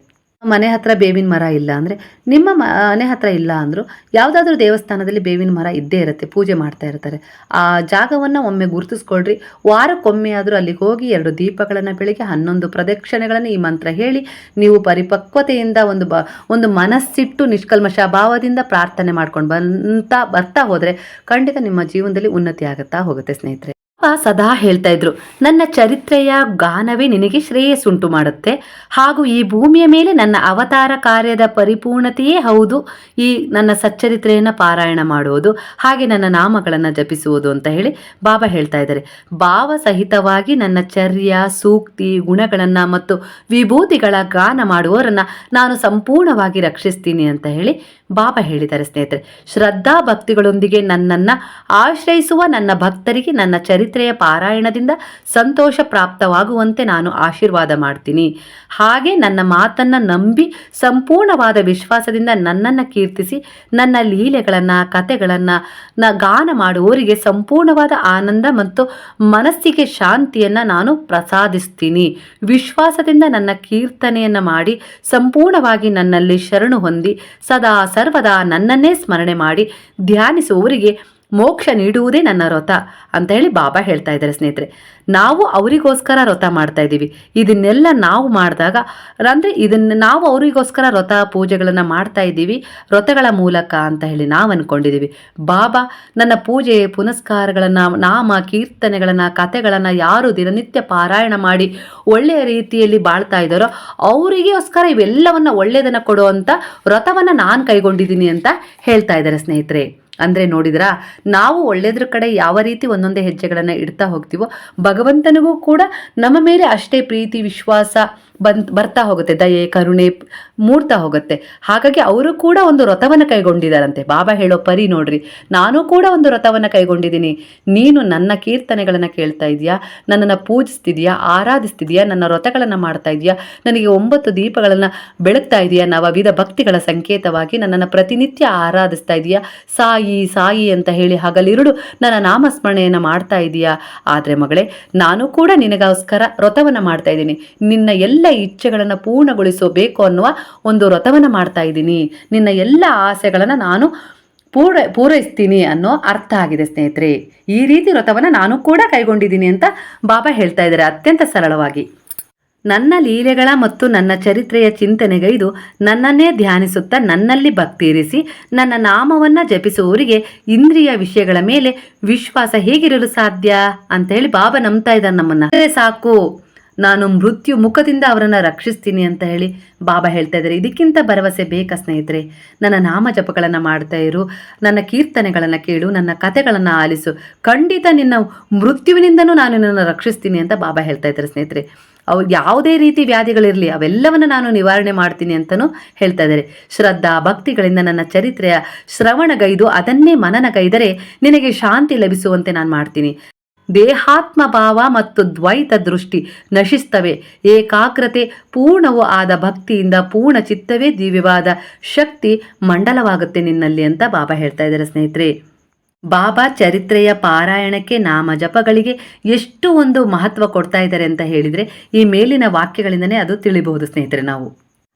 ಮನೆ ಹತ್ರ ಬೇವಿನ ಮರ ಇಲ್ಲ ಅಂದರೆ, ನಿಮ್ಮ ಮನೆ ಹತ್ರ ಇಲ್ಲ ಅಂದರೂ ಯಾವುದಾದ್ರೂ ದೇವಸ್ಥಾನದಲ್ಲಿ ಬೇವಿನ ಮರ ಇದ್ದೇ ಇರುತ್ತೆ, ಪೂಜೆ ಮಾಡ್ತಾ ಇರ್ತಾರೆ. ಆ ಜಾಗವನ್ನು ಒಮ್ಮೆ ಗುರುತಿಸ್ಕೊಳ್ರಿ. ವಾರಕ್ಕೊಮ್ಮೆ ಆದರೂ ಅಲ್ಲಿಗೆ ಹೋಗಿ ಎರಡು ದೀಪಗಳನ್ನು ಬೆಳಗ್ಗೆ ಹನ್ನೊಂದು ಪ್ರದಕ್ಷಿಣೆಗಳನ್ನು ಈ ಮಂತ್ರ ಹೇಳಿ, ನೀವು ಪರಿಪಕ್ವತೆಯಿಂದ ಒಂದು ಬ, ಒಂದು ಮನಸ್ಸಿಟ್ಟು ನಿಷ್ಕಲ್ಮಶ ಭಾವದಿಂದ ಪ್ರಾರ್ಥನೆ ಮಾಡ್ಕೊಂಡು ಬಂತಾ, ಬರ್ತಾ ಹೋದರೆ ಖಂಡಿತ ನಿಮ್ಮ ಜೀವನದಲ್ಲಿ ಉನ್ನತಿ ಆಗುತ್ತಾ ಹೋಗುತ್ತೆ ಸ್ನೇಹಿತರೆ. ಸದಾ ಹೇಳ್ತಾ ಇದ್ರು, ನನ್ನ ಚರಿತ್ರೆಯ ಗಾನವೇ ನಿನಗೆ ಶ್ರೇಯಸ್ಸುಂಟು ಮಾಡುತ್ತೆ. ಹಾಗೂ ಈ ಭೂಮಿಯ ಮೇಲೆ ನನ್ನ ಅವತಾರ ಕಾರ್ಯದ ಪರಿಪೂರ್ಣತೆಯೇ ಹೌದು. ಈ ನನ್ನ ಸಚ್ಚರಿತ್ರೆಯನ್ನು ಪಾರಾಯಣ ಮಾಡುವುದು, ಹಾಗೆ ನನ್ನ ನಾಮಗಳನ್ನು ಜಪಿಸುವುದು ಅಂತ ಹೇಳಿ ಬಾಬಾ ಹೇಳ್ತಾ ಇದ್ದಾರೆ. ಭಾವ ಸಹಿತವಾಗಿ ನನ್ನ ಚರ್ಯ, ಸೂಕ್ತಿ, ಗುಣಗಳನ್ನು ಮತ್ತು ವಿಭೂತಿಗಳ ಗಾನ ಮಾಡುವವರನ್ನು ನಾನು ಸಂಪೂರ್ಣವಾಗಿ ರಕ್ಷಿಸ್ತೀನಿ ಅಂತ ಹೇಳಿ ಬಾಬಾ ಹೇಳಿದ್ದಾರೆ ಸ್ನೇಹಿತರೆ, ಶ್ರದ್ಧಾ ಭಕ್ತಿಗಳೊಂದಿಗೆ ನನ್ನನ್ನು ಆಶ್ರಯಿಸುವ ನನ್ನ ಭಕ್ತರಿಗೆ ನನ್ನ ಚರಿತ್ರೆಯ ಪಾರಾಯಣದಿಂದ ಸಂತೋಷ ಪ್ರಾಪ್ತವಾಗುವಂತೆ ನಾನು ಆಶೀರ್ವಾದ ಮಾಡ್ತೀನಿ. ಹಾಗೆ ನನ್ನ ಮಾತನ್ನು ನಂಬಿ ಸಂಪೂರ್ಣವಾದ ವಿಶ್ವಾಸದಿಂದ ನನ್ನನ್ನು ಕೀರ್ತಿಸಿ, ನನ್ನ ಲೀಲೆಗಳನ್ನು ಕತೆಗಳನ್ನು ನ ಗಾನ ಮಾಡುವವರಿಗೆ ಸಂಪೂರ್ಣವಾದ ಆನಂದ ಮತ್ತು ಮನಸ್ಸಿಗೆ ಶಾಂತಿಯನ್ನು ನಾನು ಪ್ರಸಾದಿಸ್ತೀನಿ. ವಿಶ್ವಾಸದಿಂದ ನನ್ನ ಕೀರ್ತನೆಯನ್ನು ಮಾಡಿ, ಸಂಪೂರ್ಣವಾಗಿ ನನ್ನಲ್ಲಿ ಶರಣು ಹೊಂದಿ, ಸದಾ ಸರ್ವದಾ ನನ್ನನ್ನೇ ಸ್ಮರಣೆ ಮಾಡಿ ಧ್ಯಾನಿಸುವವರಿಗೆ ಮೋಕ್ಷ ನೀಡುವುದೇ ನನ್ನ ವ್ರತ ಅಂತ ಹೇಳಿ ಬಾಬಾ ಹೇಳ್ತಾ ಇದ್ದಾರೆ ಸ್ನೇಹಿತರೆ. ನಾವು ಅವರಿಗೋಸ್ಕರ ವ್ರತ ಮಾಡ್ತಾ ಇದ್ದೀವಿ. ಇದನ್ನೆಲ್ಲ ನಾವು ಮಾಡಿದಾಗ, ಅಂದರೆ ಇದನ್ನು ನಾವು ಅವರಿಗೋಸ್ಕರ ವ್ರತ ಪೂಜೆಗಳನ್ನು ಮಾಡ್ತಾ ಇದ್ದೀವಿ, ವ್ರತಗಳ ಮೂಲಕ ಅಂತ ಹೇಳಿ ನಾವು ಅಂದ್ಕೊಂಡಿದ್ದೀವಿ ಬಾಬಾ, ನನ್ನ ಪೂಜೆ ಪುನಸ್ಕಾರಗಳನ್ನು, ನಾಮ ಕೀರ್ತನೆಗಳನ್ನು, ಕಥೆಗಳನ್ನು ಯಾರು ದಿನನಿತ್ಯ ಪಾರಾಯಣ ಮಾಡಿ ಒಳ್ಳೆಯ ರೀತಿಯಲ್ಲಿ ಬಾಳ್ತಾ ಇದ್ದಾರೋ, ಅವರಿಗೋಸ್ಕರ ಇವೆಲ್ಲವನ್ನು ಒಳ್ಳೆಯದನ್ನು ಕೊಡುವಂಥ ವ್ರತವನ್ನು ನಾನು ಕೈಗೊಂಡಿದ್ದೀನಿ ಅಂತ ಹೇಳ್ತಾ ಇದ್ದಾರೆ ಸ್ನೇಹಿತರೆ. ಅಂದರೆ ನೋಡಿದ್ರಾ, ನಾವು ಒಳ್ಳೆಯದ್ರ ಕಡೆ ಯಾವ ರೀತಿ ಒಂದೊಂದೇ ಹೆಜ್ಜೆಗಳನ್ನು ಇಡ್ತಾ ಹೋಗ್ತೀವೋ, ಭಗವಂತನಿಗೂ ಕೂಡ ನಮ್ಮ ಮೇಲೆ ಅಷ್ಟೇ ಪ್ರೀತಿ, ವಿಶ್ವಾಸ ಬಂತ್ ಬರ್ತಾ ಹೋಗುತ್ತೆ, ದಯೆ, ಕರುಣೆ ಮೂಡ್ತಾ ಹೋಗುತ್ತೆ. ಹಾಗಾಗಿ ಅವರು ಕೂಡ ಒಂದು ವ್ರತವನ್ನು ಕೈಗೊಂಡಿದ್ದಾರಂತೆ. ಬಾಬಾ ಹೇಳೋ ಪರಿ ನೋಡ್ರಿ, ನಾನು ಕೂಡ ಒಂದು ವ್ರತವನ್ನು ಕೈಗೊಂಡಿದ್ದೀನಿ. ನೀನು ನನ್ನ ಕೀರ್ತನೆಗಳನ್ನು ಕೇಳ್ತಾ ಇದೆಯಾ ನನ್ನನ್ನು ಪೂಜಿಸ್ತಿದ್ಯಾ ಆರಾಧಿಸ್ತಿದೆಯಾ ನನ್ನ ವ್ರತಗಳನ್ನು ಮಾಡ್ತಾ ಇದೆಯಾ ನನಗೆ ಒಂಬತ್ತು ದೀಪಗಳನ್ನು ಬೆಳಗ್ತಾ ಇದೆಯಾ? ನವವಿಧ ಭಕ್ತಿಗಳ ಸಂಕೇತವಾಗಿ ನನ್ನನ್ನು ಪ್ರತಿನಿತ್ಯ ಆರಾಧಿಸ್ತಾ ಇದೆಯಾ? ಸಾಯಿ ಸಾಯಿ ಅಂತ ಹೇಳಿ ಹಗಲಿರುಳು ನನ್ನ ನಾಮಸ್ಮರಣೆಯನ್ನು ಮಾಡ್ತಾ ಇದೆಯಾ? ಆದರೆ ಮಗಳೇ, ನಾನು ಕೂಡ ನಿನಗೋಸ್ಕರ ವ್ರತವನ್ನು ಮಾಡ್ತಾ ಇದ್ದೀನಿ. ನಿನ್ನ ಎಲ್ಲ ಇಚ್ಛೆಗಳನ್ನು ಪೂರ್ಣಗೊಳಿಸಬೇಕು ಅನ್ನುವ ಒಂದು ವ್ರತವನ್ನು ಮಾಡ್ತಾ ಇದ್ದೀನಿ. ನಿನ್ನ ಎಲ್ಲ ಆಸೆಗಳನ್ನು ನಾನು ಪೂರ, ಪೂರೈಸ್ತೀನಿ ಅನ್ನೋ ಅರ್ಥ ಆಗಿದೆ ಸ್ನೇಹಿತರೆ. ಈ ರೀತಿ ವ್ರತವನ್ನು ನಾನು ಕೂಡ ಕೈಗೊಂಡಿದ್ದೀನಿ ಅಂತ ಬಾಬಾ ಹೇಳ್ತಾ ಇದ್ದಾರೆ. ಅತ್ಯಂತ ಸರಳವಾಗಿ. ನನ್ನ ಲೀಲೆಗಳ ಮತ್ತು ನನ್ನ ಚರಿತ್ರೆಯ ಚಿಂತನೆಗೈದು ನನ್ನನ್ನೇ ಧ್ಯಾನಿಸುತ್ತಾ ನನ್ನಲ್ಲಿ ಭಕ್ತಿ ಇರಿಸಿ, ನನ್ನ ನಾಮವನ್ನ ಜಪಿಸುವವರಿಗೆ ಇಂದ್ರಿಯ ವಿಷಯಗಳ ಮೇಲೆ ವಿಶ್ವಾಸ ಹೇಗಿರಲು ಸಾಧ್ಯ? ಅಂತ ಹೇಳಿ ಬಾಬಾ ನಂಬ್ತಾ ಇದ್ದಾನೆ ನಮ್ಮನ್ನ. ಸಾಕು. ನಾನು ಮೃತ್ಯು ಮುಖದಿಂದ ಅವರನ್ನು ರಕ್ಷಿಸ್ತೀನಿ ಅಂತ ಹೇಳಿ ಬಾಬಾ ಹೇಳ್ತಾ ಇದ್ದಾರೆ. ಇದಕ್ಕಿಂತ ಭರವಸೆ ಬೇಕಾ ಸ್ನೇಹಿತರೆ? ನನ್ನ ನಾಮ ಜಪಗಳನ್ನು ಮಾಡ್ತಾ ಇರು, ನನ್ನ ಕೀರ್ತನೆಗಳನ್ನು ಕೇಳು, ನನ್ನ ಕಥೆಗಳನ್ನು ಆಲಿಸು. ಖಂಡಿತ ನಿನ್ನ ಮೃತ್ಯುವಿನಿಂದನೂ ನಾನು ನಿನ್ನನ್ನು ರಕ್ಷಿಸ್ತೀನಿ ಅಂತ ಬಾಬಾ ಹೇಳ್ತಾ ಇದ್ದಾರೆ ಸ್ನೇಹಿತರೆ. ಅವು ಯಾವುದೇ ರೀತಿ ವ್ಯಾಧಿಗಳಿರಲಿ, ಅವೆಲ್ಲವನ್ನು ನಾನು ನಿವಾರಣೆ ಮಾಡ್ತೀನಿ ಅಂತಲೂ ಹೇಳ್ತಾ ಇದ್ದಾರೆ. ಶ್ರದ್ಧಾ ಭಕ್ತಿಗಳಿಂದ ನನ್ನ ಚರಿತ್ರೆಯ ಶ್ರವಣಗೈದು, ಅದನ್ನೇ ಮನನಗೈದರೆ ನಿನಗೆ ಶಾಂತಿ ಲಭಿಸುವಂತೆ ನಾನು ಮಾಡ್ತೀನಿ. ದೇಹಾತ್ಮ ಭಾವ ಮತ್ತು ದ್ವೈತ ದೃಷ್ಟಿ ನಶಿಸ್ತವೆ. ಏಕಾಗ್ರತೆ ಪೂರ್ಣವೂ ಆದ ಭಕ್ತಿಯಿಂದ ಪೂರ್ಣ ಚಿತ್ತವೇ ದಿವ್ಯವಾದ ಶಕ್ತಿ ಮಂಡಲವಾಗುತ್ತೆ ನಿನ್ನಲ್ಲಿ ಅಂತ ಬಾಬಾ ಹೇಳ್ತಾ ಇದ್ದಾರೆ ಸ್ನೇಹಿತರೆ. ಬಾಬಾ ಚರಿತ್ರೆಯ ಪಾರಾಯಣಕ್ಕೆ ನಾಮ ಜಪಗಳಿಗೆ ಎಷ್ಟು ಒಂದು ಮಹತ್ವ ಕೊಡ್ತಾ ಇದ್ದಾರೆ ಅಂತ ಹೇಳಿದರೆ ಈ ಮೇಲಿನ ವಾಕ್ಯಗಳಿಂದನೇ ಅದು ತಿಳಿಬಹುದು ಸ್ನೇಹಿತರೆ ನಾವು.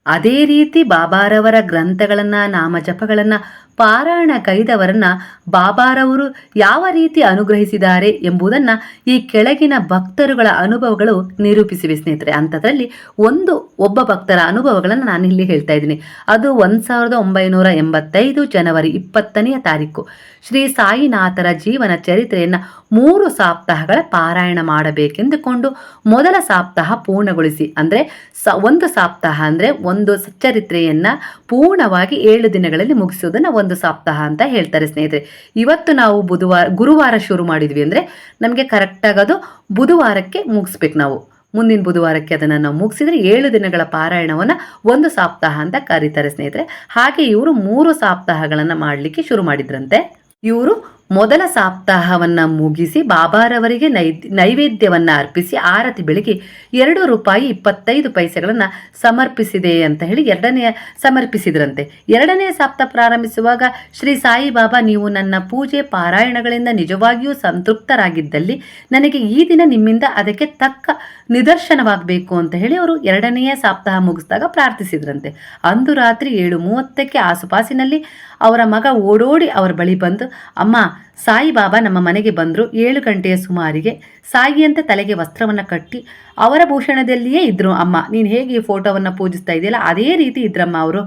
ಅದೇ ರೀತಿ ಬಾಬಾರವರ ಗ್ರಂಥಗಳನ್ನು, ನಾಮ ಜಪಗಳನ್ನು ಪಾರಾಯಣ ಕೈದವರನ್ನ ಬಾಬಾರವರು ಯಾವ ರೀತಿ ಅನುಗ್ರಹಿಸಿದ್ದಾರೆ ಎಂಬುದನ್ನು ಈ ಕೆಳಗಿನ ಭಕ್ತರುಗಳ ಅನುಭವಗಳು ನಿರೂಪಿಸಿವೆ ಸ್ನೇಹಿತರೆ. ಅಂಥದ್ರಲ್ಲಿ ಒಂದು ಒಬ್ಬ ಭಕ್ತರ ಅನುಭವಗಳನ್ನು ನಾನು ಇಲ್ಲಿ ಹೇಳ್ತಾ ಇದ್ದೀನಿ. ಅದು ಒಂದು ಸಾವಿರದ ಒಂಬೈನೂರ ಎಂಬತ್ತೈದು ಜನವರಿ ಇಪ್ಪತ್ತನೆಯ ತಾರೀಕು. ಶ್ರೀ ಸಾಯಿನಾಥರ ಜೀವನ ಚರಿತ್ರೆಯನ್ನು ಮೂರು ಸಪ್ತಾಹಗಳ ಪಾರಾಯಣ ಮಾಡಬೇಕೆಂದುಕೊಂಡು ಮೊದಲ ಸಪ್ತಾಹ ಪೂರ್ಣಗೊಳಿಸಿ, ಅಂದರೆ ಸ ಒಂದು ಸಪ್ತಾಹ ಅಂದರೆ ಒಂದು ಚರಿತ್ರೆಯನ್ನು ಪೂರ್ಣವಾಗಿ ಏಳು ದಿನಗಳಲ್ಲಿ ಮುಗಿಸೋದನ್ನು ಒಂದು ಸಪ್ತಾಹ ಅಂತ ಹೇಳ್ತಾರೆ ಸ್ನೇಹಿತರೆ. ಇವತ್ತು ನಾವು ಬುಧವಾರ, ಗುರುವಾರ ಶುರು ಮಾಡಿದ್ವಿ ಅಂದರೆ ನಮಗೆ ಕರೆಕ್ಟಾಗಿ ಅದು ಬುಧವಾರಕ್ಕೆ ಮುಗಿಸ್ಬೇಕು ನಾವು. ಮುಂದಿನ ಬುಧವಾರಕ್ಕೆ ಅದನ್ನು ನಾವು ಮುಗಿಸಿದ್ರೆ ಏಳು ದಿನಗಳ ಪಾರಾಯಣವನ್ನು ಒಂದು ಸಪ್ತಾಹ ಅಂತ ಕರೀತಾರೆ ಸ್ನೇಹಿತರೆ. ಹಾಗೆ ಇವರು ಮೂರು ಸಪ್ತಾಹಗಳನ್ನು ಮಾಡಲಿಕ್ಕೆ ಶುರು ಮಾಡಿದ್ರಂತೆ. ಇವರು ಮೊದಲ ಸಪ್ತಾಹವನ್ನು ಮುಗಿಸಿ ಬಾಬಾರವರಿಗೆ ನೈ, ನೈವೇದ್ಯವನ್ನು ಅರ್ಪಿಸಿ ಆರತಿ ಬೆಳಗ್ಗೆ ಎರಡು ರೂಪಾಯಿ ಇಪ್ಪತ್ತೈದು ಪೈಸೆಗಳನ್ನು ಸಮರ್ಪಿಸಿದೆ ಅಂತ ಹೇಳಿ ಎರಡನೆಯ ಸಮರ್ಪಿಸಿದ್ರಂತೆ. ಎರಡನೇ ಸಪ್ತಾಹ ಪ್ರಾರಂಭಿಸುವಾಗ ಶ್ರೀ ಸಾಯಿಬಾಬಾ, ನೀವು ನನ್ನ ಪೂಜೆ ಪಾರಾಯಣಗಳಿಂದ ನಿಜವಾಗಿಯೂ ಸಂತೃಪ್ತರಾಗಿದ್ದಲ್ಲಿ ನನಗೆ ಈ ದಿನ ನಿಮ್ಮಿಂದ ಅದಕ್ಕೆ ತಕ್ಕ ನಿದರ್ಶನವಾಗಬೇಕು ಅಂತ ಹೇಳಿ ಅವರು ಎರಡನೆಯ ಸಪ್ತಾಹ ಮುಗಿಸಿದಾಗ ಪ್ರಾರ್ಥಿಸಿದ್ರಂತೆ. ಅಂದು ರಾತ್ರಿ ಏಳು ಮೂವತ್ತಕ್ಕೆ ಆಸುಪಾಸಿನಲ್ಲಿ ಅವರ ಮಗ ಓಡೋಡಿ ಅವರ ಬಳಿ ಬಂದು, ಅಮ್ಮ ಸಾಯಿಬಾಬಾ ನಮ್ಮ ಮನೆಗೆ ಬಂದರು ಏಳು ಗಂಟೆಯ ಸುಮಾರಿಗೆ. ಸಾಯಿಯಂತೆ ತಲೆಗೆ ವಸ್ತ್ರವನ್ನು ಕಟ್ಟಿ ಅವರ ಭೂಷಣದಲ್ಲಿಯೇ ಇದ್ರು ಅಮ್ಮ. ನೀನು ಹೇಗೆ ಈ ಫೋಟೋವನ್ನು ಪೂಜಿಸ್ತಾ ಇದೆಯಲ್ಲ? ಅದೇ ರೀತಿ ಇದ್ರಮ್ಮ ಅವರು.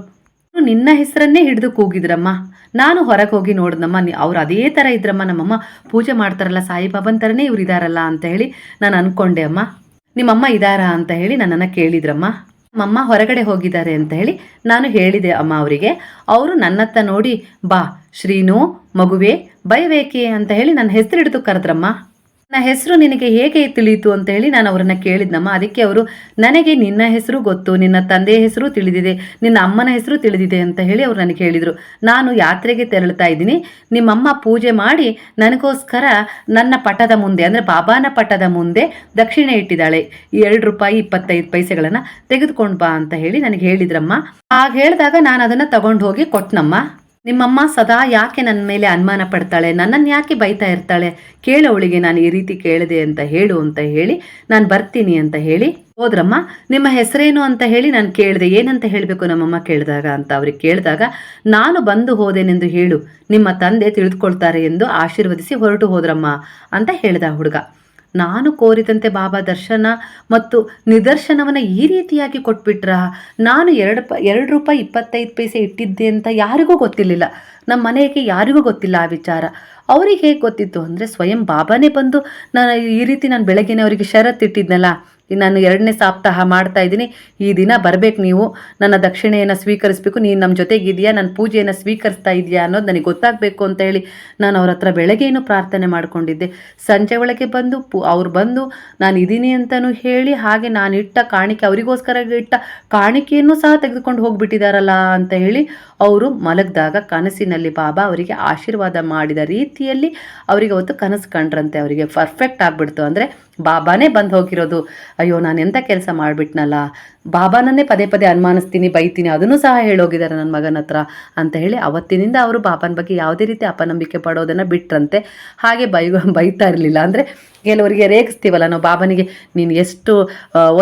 ನಿನ್ನ ಹೆಸರನ್ನೇ ಹಿಡಿದು ಕೂಗಿದ್ರಮ್ಮ. ನಾನು ಹೊರಗೆ ಹೋಗಿ ನೋಡಿದ್ನಮ್ಮ ಅವ್ರು ಅದೇ ಥರ ಇದ್ರಮ್ಮ. ನಮ್ಮಮ್ಮ ಪೂಜೆ ಮಾಡ್ತಾರಲ್ಲ, ಸಾಯಿಬಾಬನ್ ಥರನೇ ಇವ್ರು ಇದಾರಲ್ಲ ಅಂತ ಹೇಳಿ ನಾನು ಅಂದ್ಕೊಂಡೆ ಅಮ್ಮ. ನಿಮ್ಮಮ್ಮ ಇದಾರಾ ಅಂತ ಹೇಳಿ ನನ್ನನ್ನು ಕೇಳಿದ್ರಮ್ಮ. ನಮ್ಮಮ್ಮ ಹೊರಗಡೆ ಹೋಗಿದ್ದಾರೆ ಅಂತ ಹೇಳಿ ನಾನು ಹೇಳಿದೆ, ಅಮ್ಮ ಅವರಿಗೆ. ಅವರು ನನ್ನತ್ತ ನೋಡಿ, ಬಾ ಶ್ರೀನು, ಮಗುವೆ ಬಯಬೇಕೆ ಅಂತ ಹೇಳಿ ನನ್ನ ಹೆಸರು ಹಿಡಿದು ಕರೆದ್ರಮ್ಮ. ನನ್ನ ಹೆಸರು ನಿನಗೆ ಹೇಗೆ ತಿಳಿಯಿತು ಅಂತ ಹೇಳಿ ನಾನು ಅವರನ್ನ ಕೇಳಿದ್ನಮ್ಮ. ಅದಕ್ಕೆ ಅವರು, ನನಗೆ ನಿನ್ನ ಹೆಸರು ಗೊತ್ತು, ನಿನ್ನ ತಂದೆಯ ಹೆಸರು ತಿಳಿದಿದೆ, ನಿನ್ನ ಅಮ್ಮನ ಹೆಸರು ತಿಳಿದಿದೆ ಅಂತ ಹೇಳಿ ಅವ್ರು ನನಗೆ ಹೇಳಿದರು. ನಾನು ಯಾತ್ರೆಗೆ ತೆರಳ್ತಾ ಇದ್ದೀನಿ. ನಿಮ್ಮಮ್ಮ ಪೂಜೆ ಮಾಡಿ ನನಗೋಸ್ಕರ ನನ್ನ ಪಟದ ಮುಂದೆ, ಅಂದರೆ ಬಾಬಾನ ಪಟದ ಮುಂದೆ ದಕ್ಷಿಣೆ ಇಟ್ಟಿದ್ದಾಳೆ. ಎರಡು ರೂಪಾಯಿ ಇಪ್ಪತ್ತೈದು ಪೈಸೆಗಳನ್ನು ತೆಗೆದುಕೊಂಡು ಬಾ ಅಂತ ಹೇಳಿ ನನಗೆ ಹೇಳಿದ್ರಮ್ಮ. ಆಗ ಹೇಳಿದಾಗ ನಾನು ಅದನ್ನು ತಗೊಂಡು ಹೋಗಿ ಕೊಟ್ನಮ್ಮ. ನಿಮ್ಮಮ್ಮ ಸದಾ ಯಾಕೆ ನನ್ನ ಮೇಲೆ ಅನುಮಾನ ಪಡ್ತಾಳೆ? ನನ್ನನ್ನು ಯಾಕೆ ಬೈತಾ ಇರ್ತಾಳೆ? ಕೇಳೋವಳಿಗೆ ನಾನು ಈ ರೀತಿ ಕೇಳಿದೆ ಅಂತ ಹೇಳು ಅಂತ ಹೇಳಿ, ನಾನು ಬರ್ತೀನಿ ಅಂತ ಹೇಳಿ. ಹೋದ್ರಮ್ಮ, ನಿಮ್ಮ ಹೆಸರೇನು ಅಂತ ಹೇಳಿ ನಾನು ಕೇಳಿದೆ. ಏನಂತ ಹೇಳಬೇಕು ನಮ್ಮಮ್ಮ ಕೇಳಿದಾಗ ಅಂತ ಅವ್ರಿಗೆ ಕೇಳಿದಾಗ, ನಾನು ಬಂದು ಹೋದೆನೆಂದು ಹೇಳು. ನಿಮ್ಮ ತಂದೆ ತಿಳಿದುಕೊಳ್ತಾರೆ ಎಂದು ಆಶೀರ್ವದಿಸಿ ಹೊರಟು ಹೋದ್ರಮ್ಮ ಅಂತ ಹೇಳಿದ ಹುಡುಗ. ನಾನು ಕೋರಿದಂತೆ ಬಾಬಾ ದರ್ಶನ ಮತ್ತು ನಿದರ್ಶನವನ್ನು ಈ ರೀತಿಯಾಗಿ ಕೊಟ್ಬಿಟ್ರ? ನಾನು ಎರಡು ಪ, ಎರಡು ರೂಪಾಯಿ ಇಪ್ಪತ್ತೈದು ಪೈಸೆ ಇಟ್ಟಿದ್ದೆ ಅಂತ ಯಾರಿಗೂ ಗೊತ್ತಿರಲಿಲ್ಲ. ನಮ್ಮ ಮನೆಗೆ ಯಾರಿಗೂ ಗೊತ್ತಿಲ್ಲ ಆ ವಿಚಾರ. ಅವ್ರಿಗೆ ಹೇಗೆ ಗೊತ್ತಿತ್ತು ಅಂದರೆ ಸ್ವಯಂ ಬಾಬಾನೇ ಬಂದು ನಾನು ಈ ರೀತಿ ನಾನು ಬೆಳಗ್ಗೆನೇ ಅವರಿಗೆ ಷರತ್ತು ನಾನು ಎರಡನೇ ಸಪ್ತಾಹ ಮಾಡ್ತಾ ಇದ್ದೀನಿ. ಈ ದಿನ ಬರಬೇಕು ನೀವು. ನನ್ನ ದಕ್ಷಿಣೆಯನ್ನು ಸ್ವೀಕರಿಸಬೇಕು. ನೀನು ನಮ್ಮ ಜೊತೆಗಿದೆಯಾ? ನನ್ನ ಪೂಜೆಯನ್ನು ಸ್ವೀಕರಿಸ್ತಾ ಇದೆಯಾ ಅನ್ನೋದು ನನಗೆ ಗೊತ್ತಾಗಬೇಕು ಅಂತ ಹೇಳಿ ನಾನು ಅವ್ರ ಹತ್ರ ಬೆಳಗ್ಗೆನೂ ಪ್ರಾರ್ಥನೆ ಮಾಡಿಕೊಂಡಿದ್ದೆ. ಸಂಜೆ ಒಳಗೆ ಬಂದು, ಪು, ಅವ್ರು ಬಂದು ನಾನು ಇದ್ದೀನಿ ಅಂತಲೂ ಹೇಳಿ ಹಾಗೆ ನಾನು ಇಟ್ಟ ಕಾಣಿಕೆ, ಅವರಿಗೋಸ್ಕರ ಇಟ್ಟ ಕಾಣಿಕೆಯನ್ನು ಸಹ ತೆಗೆದುಕೊಂಡು ಹೋಗ್ಬಿಟ್ಟಿದಾರಲ್ಲ ಅಂತ ಹೇಳಿ ಅವರು ಮಲಗಿದಾಗ ಕನಸಿನಲ್ಲಿ ಬಾಬಾ ಅವರಿಗೆ ಆಶೀರ್ವಾದ ಮಾಡಿದ ರೀತಿಯಲ್ಲಿ ಅವರಿಗೆ ಅವತ್ತು ಕನಸು ಕಂಡ್ರಂತೆ. ಅವರಿಗೆ ಪರ್ಫೆಕ್ಟ್ ಆಗಿಬಿಡ್ತು. ಅಂದರೆ ಬಾಬಾನೇ ಬಂದು ಹೋಗಿರೋದು. ಅಯ್ಯೋ, ನಾನು ಎಂಥ ಕೆಲಸ ಮಾಡಿಬಿಟ್ನಲ್ಲ? ಬಾಬಾನನ್ನೇ ಪದೇ ಪದೇ ಅನುಮಾನಿಸ್ತೀನಿ, ಬೈತೀನಿ, ಅದನ್ನು ಸಹ ಹೇಳೋಗಿದ್ದಾರೆ ನನ್ನ ಮಗನ ಹತ್ರ ಅಂತ ಹೇಳಿ ಅವತ್ತಿನಿಂದ ಅವರು ಬಾಬಾನ ಬಗ್ಗೆ ಯಾವುದೇ ರೀತಿ ಅಪನಂಬಿಕೆ ಪಡೋದನ್ನು ಬಿಟ್ರಂತೆ. ಹಾಗೆ ಬೈ ಬೈತಾ ಇರಲಿಲ್ಲ. ಅಂದರೆ ಕೆಲವರಿಗೆ ರೇಗಿಸ್ತೀವಲ್ಲ, ನಾವು ಬಾಬನಿಗೆ, ನೀನು ಎಷ್ಟು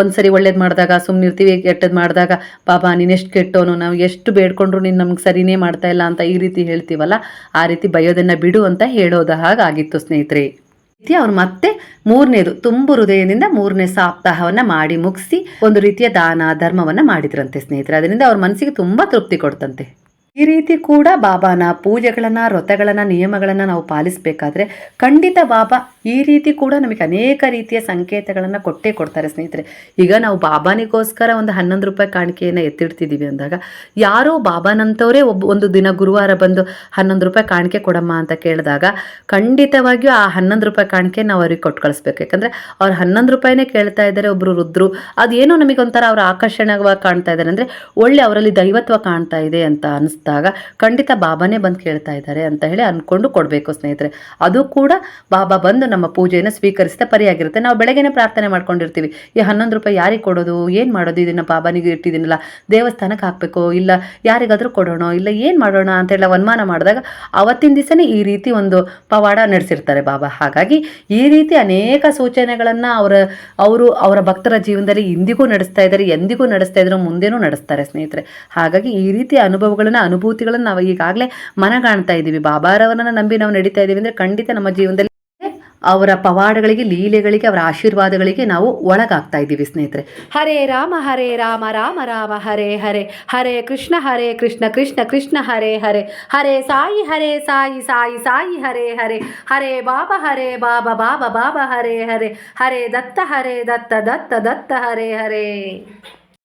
ಒಂದು ಸರಿ ಒಳ್ಳೇದು ಮಾಡಿದಾಗ ಸುಮ್ಮನಿರ್ತೀವಿ ಕೆಟ್ಟದ್ದು ಮಾಡಿದಾಗ, ಬಾಬಾ, ನೀನು ಎಷ್ಟು ಕೆಟ್ಟೋನು, ನಾವು ಎಷ್ಟು ಬೇಡ್ಕೊಂಡ್ರು ನೀನು ನಮ್ಗೆ ಸರಿನೇ ಮಾಡ್ತಾ ಇಲ್ಲ ಅಂತ ಈ ರೀತಿ ಹೇಳ್ತೀವಲ್ಲ, ಆ ರೀತಿ ಬೈಯೋದನ್ನು ಬಿಡು ಅಂತ ಹೇಳೋದ ಹಾಗಾಗಿತ್ತು ಸ್ನೇಹಿತರೆ. ರೀತಿ ಅವ್ರು ಮತ್ತೆ ಮೂರನೇದು, ತುಂಬು ಹೃದಯದಿಂದ ಮೂರನೇ ಸಪ್ತಾಹವನ್ನ ಮಾಡಿ ಮುಗಿಸಿ, ಒಂದು ರೀತಿಯ ದಾನ ಧರ್ಮವನ್ನ ಮಾಡಿದ್ರಂತೆ ಸ್ನೇಹಿತರೆ. ಅದರಿಂದ ಅವ್ರ ಮನಸ್ಸಿಗೆ ತುಂಬಾ ತೃಪ್ತಿ ಕೊಡ್ತಂತೆ. ಈ ರೀತಿ ಕೂಡ ಬಾಬಾನ ಪೂಜೆಗಳನ್ನ, ವ್ರತಗಳನ್ನ, ನಿಯಮಗಳನ್ನ ನಾವು ಪಾಲಿಸಬೇಕಾದ್ರೆ ಖಂಡಿತ ಬಾಬಾ ಈ ರೀತಿ ಕೂಡ ನಮಗೆ ಅನೇಕ ರೀತಿಯ ಸಂಕೇತಗಳನ್ನ ಕೊಟ್ಟೇ ಕೊಡ್ತಾರೆ ಸ್ನೇಹಿತರೆ. ಈಗ ನಾವು ಬಾಬಾನಿಗೋಸ್ಕರ ಒಂದು ಹನ್ನೊಂದು ರೂಪಾಯಿ ಕಾಣಿಕೆಯನ್ನು ಎತ್ತಿಡ್ತಿದ್ದೀವಿ ಅಂದಾಗ, ಯಾರೋ ಬಾಬಾನಂತವರೇ ಒಬ್ಬ ಒಂದು ದಿನ ಗುರುವಾರ ಬಂದು ಹನ್ನೊಂದು ರೂಪಾಯಿ ಕಾಣಿಕೆ ಕೊಡಮ್ಮ ಅಂತ ಕೇಳಿದಾಗ ಖಂಡಿತವಾಗಿಯೂ ಆ ಹನ್ನೊಂದು ರೂಪಾಯಿ ಕಾಣಿಕೆ ನಾವು ಅವ್ರಿಗೆ ಕೊಟ್ಟು ಕಳಿಸ್ಬೇಕು ಯಾಕಂದರೆ ಅವ್ರು ಹನ್ನೊಂದು ರೂಪಾಯಿನೇ ಕೇಳ್ತಾ ಇದ್ದಾರೆ ಒಬ್ಬರು ರುದ್ರು, ಅದೇನೋ ನಮಗೆ ಒಂಥರ ಅವ್ರು ಆಕರ್ಷಣವಾಗಿ ಕಾಣ್ತಾ ಇದ್ದಾರೆ. ಅಂದರೆ ಒಳ್ಳೆ ಅವರಲ್ಲಿ ದೈವತ್ವ ಕಾಣ್ತಾ ಇದೆ ಅಂತ ಅನಿಸ್ದಾಗ ಖಂಡಿತ ಬಾಬಾನೇ ಬಂದು ಕೇಳ್ತಾ ಇದ್ದಾರೆ ಅಂತ ಹೇಳಿ ಅಂದ್ಕೊಂಡು ಕೊಡಬೇಕು ಸ್ನೇಹಿತರೆ. ಅದು ಕೂಡ ಬಾಬಾ ಬಂದು ನಮ್ಮ ಪೂಜೆಯನ್ನು ಸ್ವೀಕರಿಸಿದ ಪರಿಯಾಗಿರುತ್ತೆ ನಾವು ಬೆಳಗ್ಗೆನೇ ಪ್ರಾರ್ಥನೆ ಮಾಡ್ಕೊಂಡಿರ್ತೀವಿ. ಈ ಹನ್ನೊಂದು ರೂಪಾಯಿ ಯಾರಿಗೆ ಕೊಡೋದು? ಏನು ಮಾಡೋದು ಇದನ್ನು ಬಾಬಾನಿಗೆ ಇಟ್ಟಿದ್ದೀನಲ್ಲ? ದೇವಸ್ಥಾನಕ್ಕೆ ಹಾಕಬೇಕು? ಇಲ್ಲ, ಯಾರಿಗಾದರೂ ಕೊಡೋಣ? ಇಲ್ಲ, ಏನು ಮಾಡೋಣ ಅಂತೆಲ್ಲ ಅನುಮಾನ ಮಾಡಿದಾಗ ಅವತ್ತಿನ ದಿವಸನೇ ಈ ರೀತಿ ಒಂದು ಪವಾಡ ನಡೆಸಿರ್ತಾರೆ ಬಾಬಾ. ಹಾಗಾಗಿ ಈ ರೀತಿ ಅನೇಕ ಸೂಚನೆಗಳನ್ನು ಅವರ, ಅವರು ಅವರ ಭಕ್ತರ ಜೀವನದಲ್ಲಿ ಇಂದಿಗೂ ನಡೆಸ್ತಾ ಇದ್ದಾರೆ, ಎಂದಿಗೂ ನಡೆಸ್ತಾ ಇದ್ರು, ಮುಂದೆನೂ ನಡೆಸ್ತಾರೆ ಸ್ನೇಹಿತರೆ. ಹಾಗಾಗಿ ಈ ರೀತಿ ಅನುಭವಗಳನ್ನು ಅನುಭೂತಿಗಳನ್ನು ನಾವು ಈಗಾಗಲೇ ಮನ ಕಾಣ್ತಾ ಇದ್ದೀವಿ. ಬಾಬಾರವರನ್ನ ನಂಬಿ ನಾವು ನಡೀತಾ ಇದ್ದೀವಿ ಅಂದರೆ ಖಂಡಿತ ನಮ್ಮ ಜೀವನದಲ್ಲಿ ಅವರ ಪವಾಡಗಳಿಗೆ, ಲೀಲೆಗಳಿಗೆ, ಅವರ ಆಶೀರ್ವಾದಗಳಿಗೆ ನಾವು ಒಳಗಾಗ್ತಾ ಇದ್ದೀವಿ ಸ್ನೇಹಿತರೆ. ಹರೇ ರಾಮ ಹರೇ ರಾಮ ರಾಮ ರಾಮ, ಹರೇ ಹರೇ. ಹರೇ ಕೃಷ್ಣ ಹರೇ ಕೃಷ್ಣ ಕೃಷ್ಣ ಕೃಷ್ಣ, ಹರೇ ಹರೇ. ಹರೇ ಸಾಯಿ ಹರೇ ಸಾಯಿ ಸಾಯಿ ಸಾಯಿ, ಹರೇ ಹರೇ. ಹರೇ ಬಾಬಾ ಹರೇ ಬಾಬಾ ಬಾಬಾ ಬಾಬಾ, ಹರೇ ಹರೇ. ಹರೇ ದತ್ತ ಹರೇ ದತ್ತ ದತ್ತ ದತ್ತ, ಹರೇ ಹರೇ.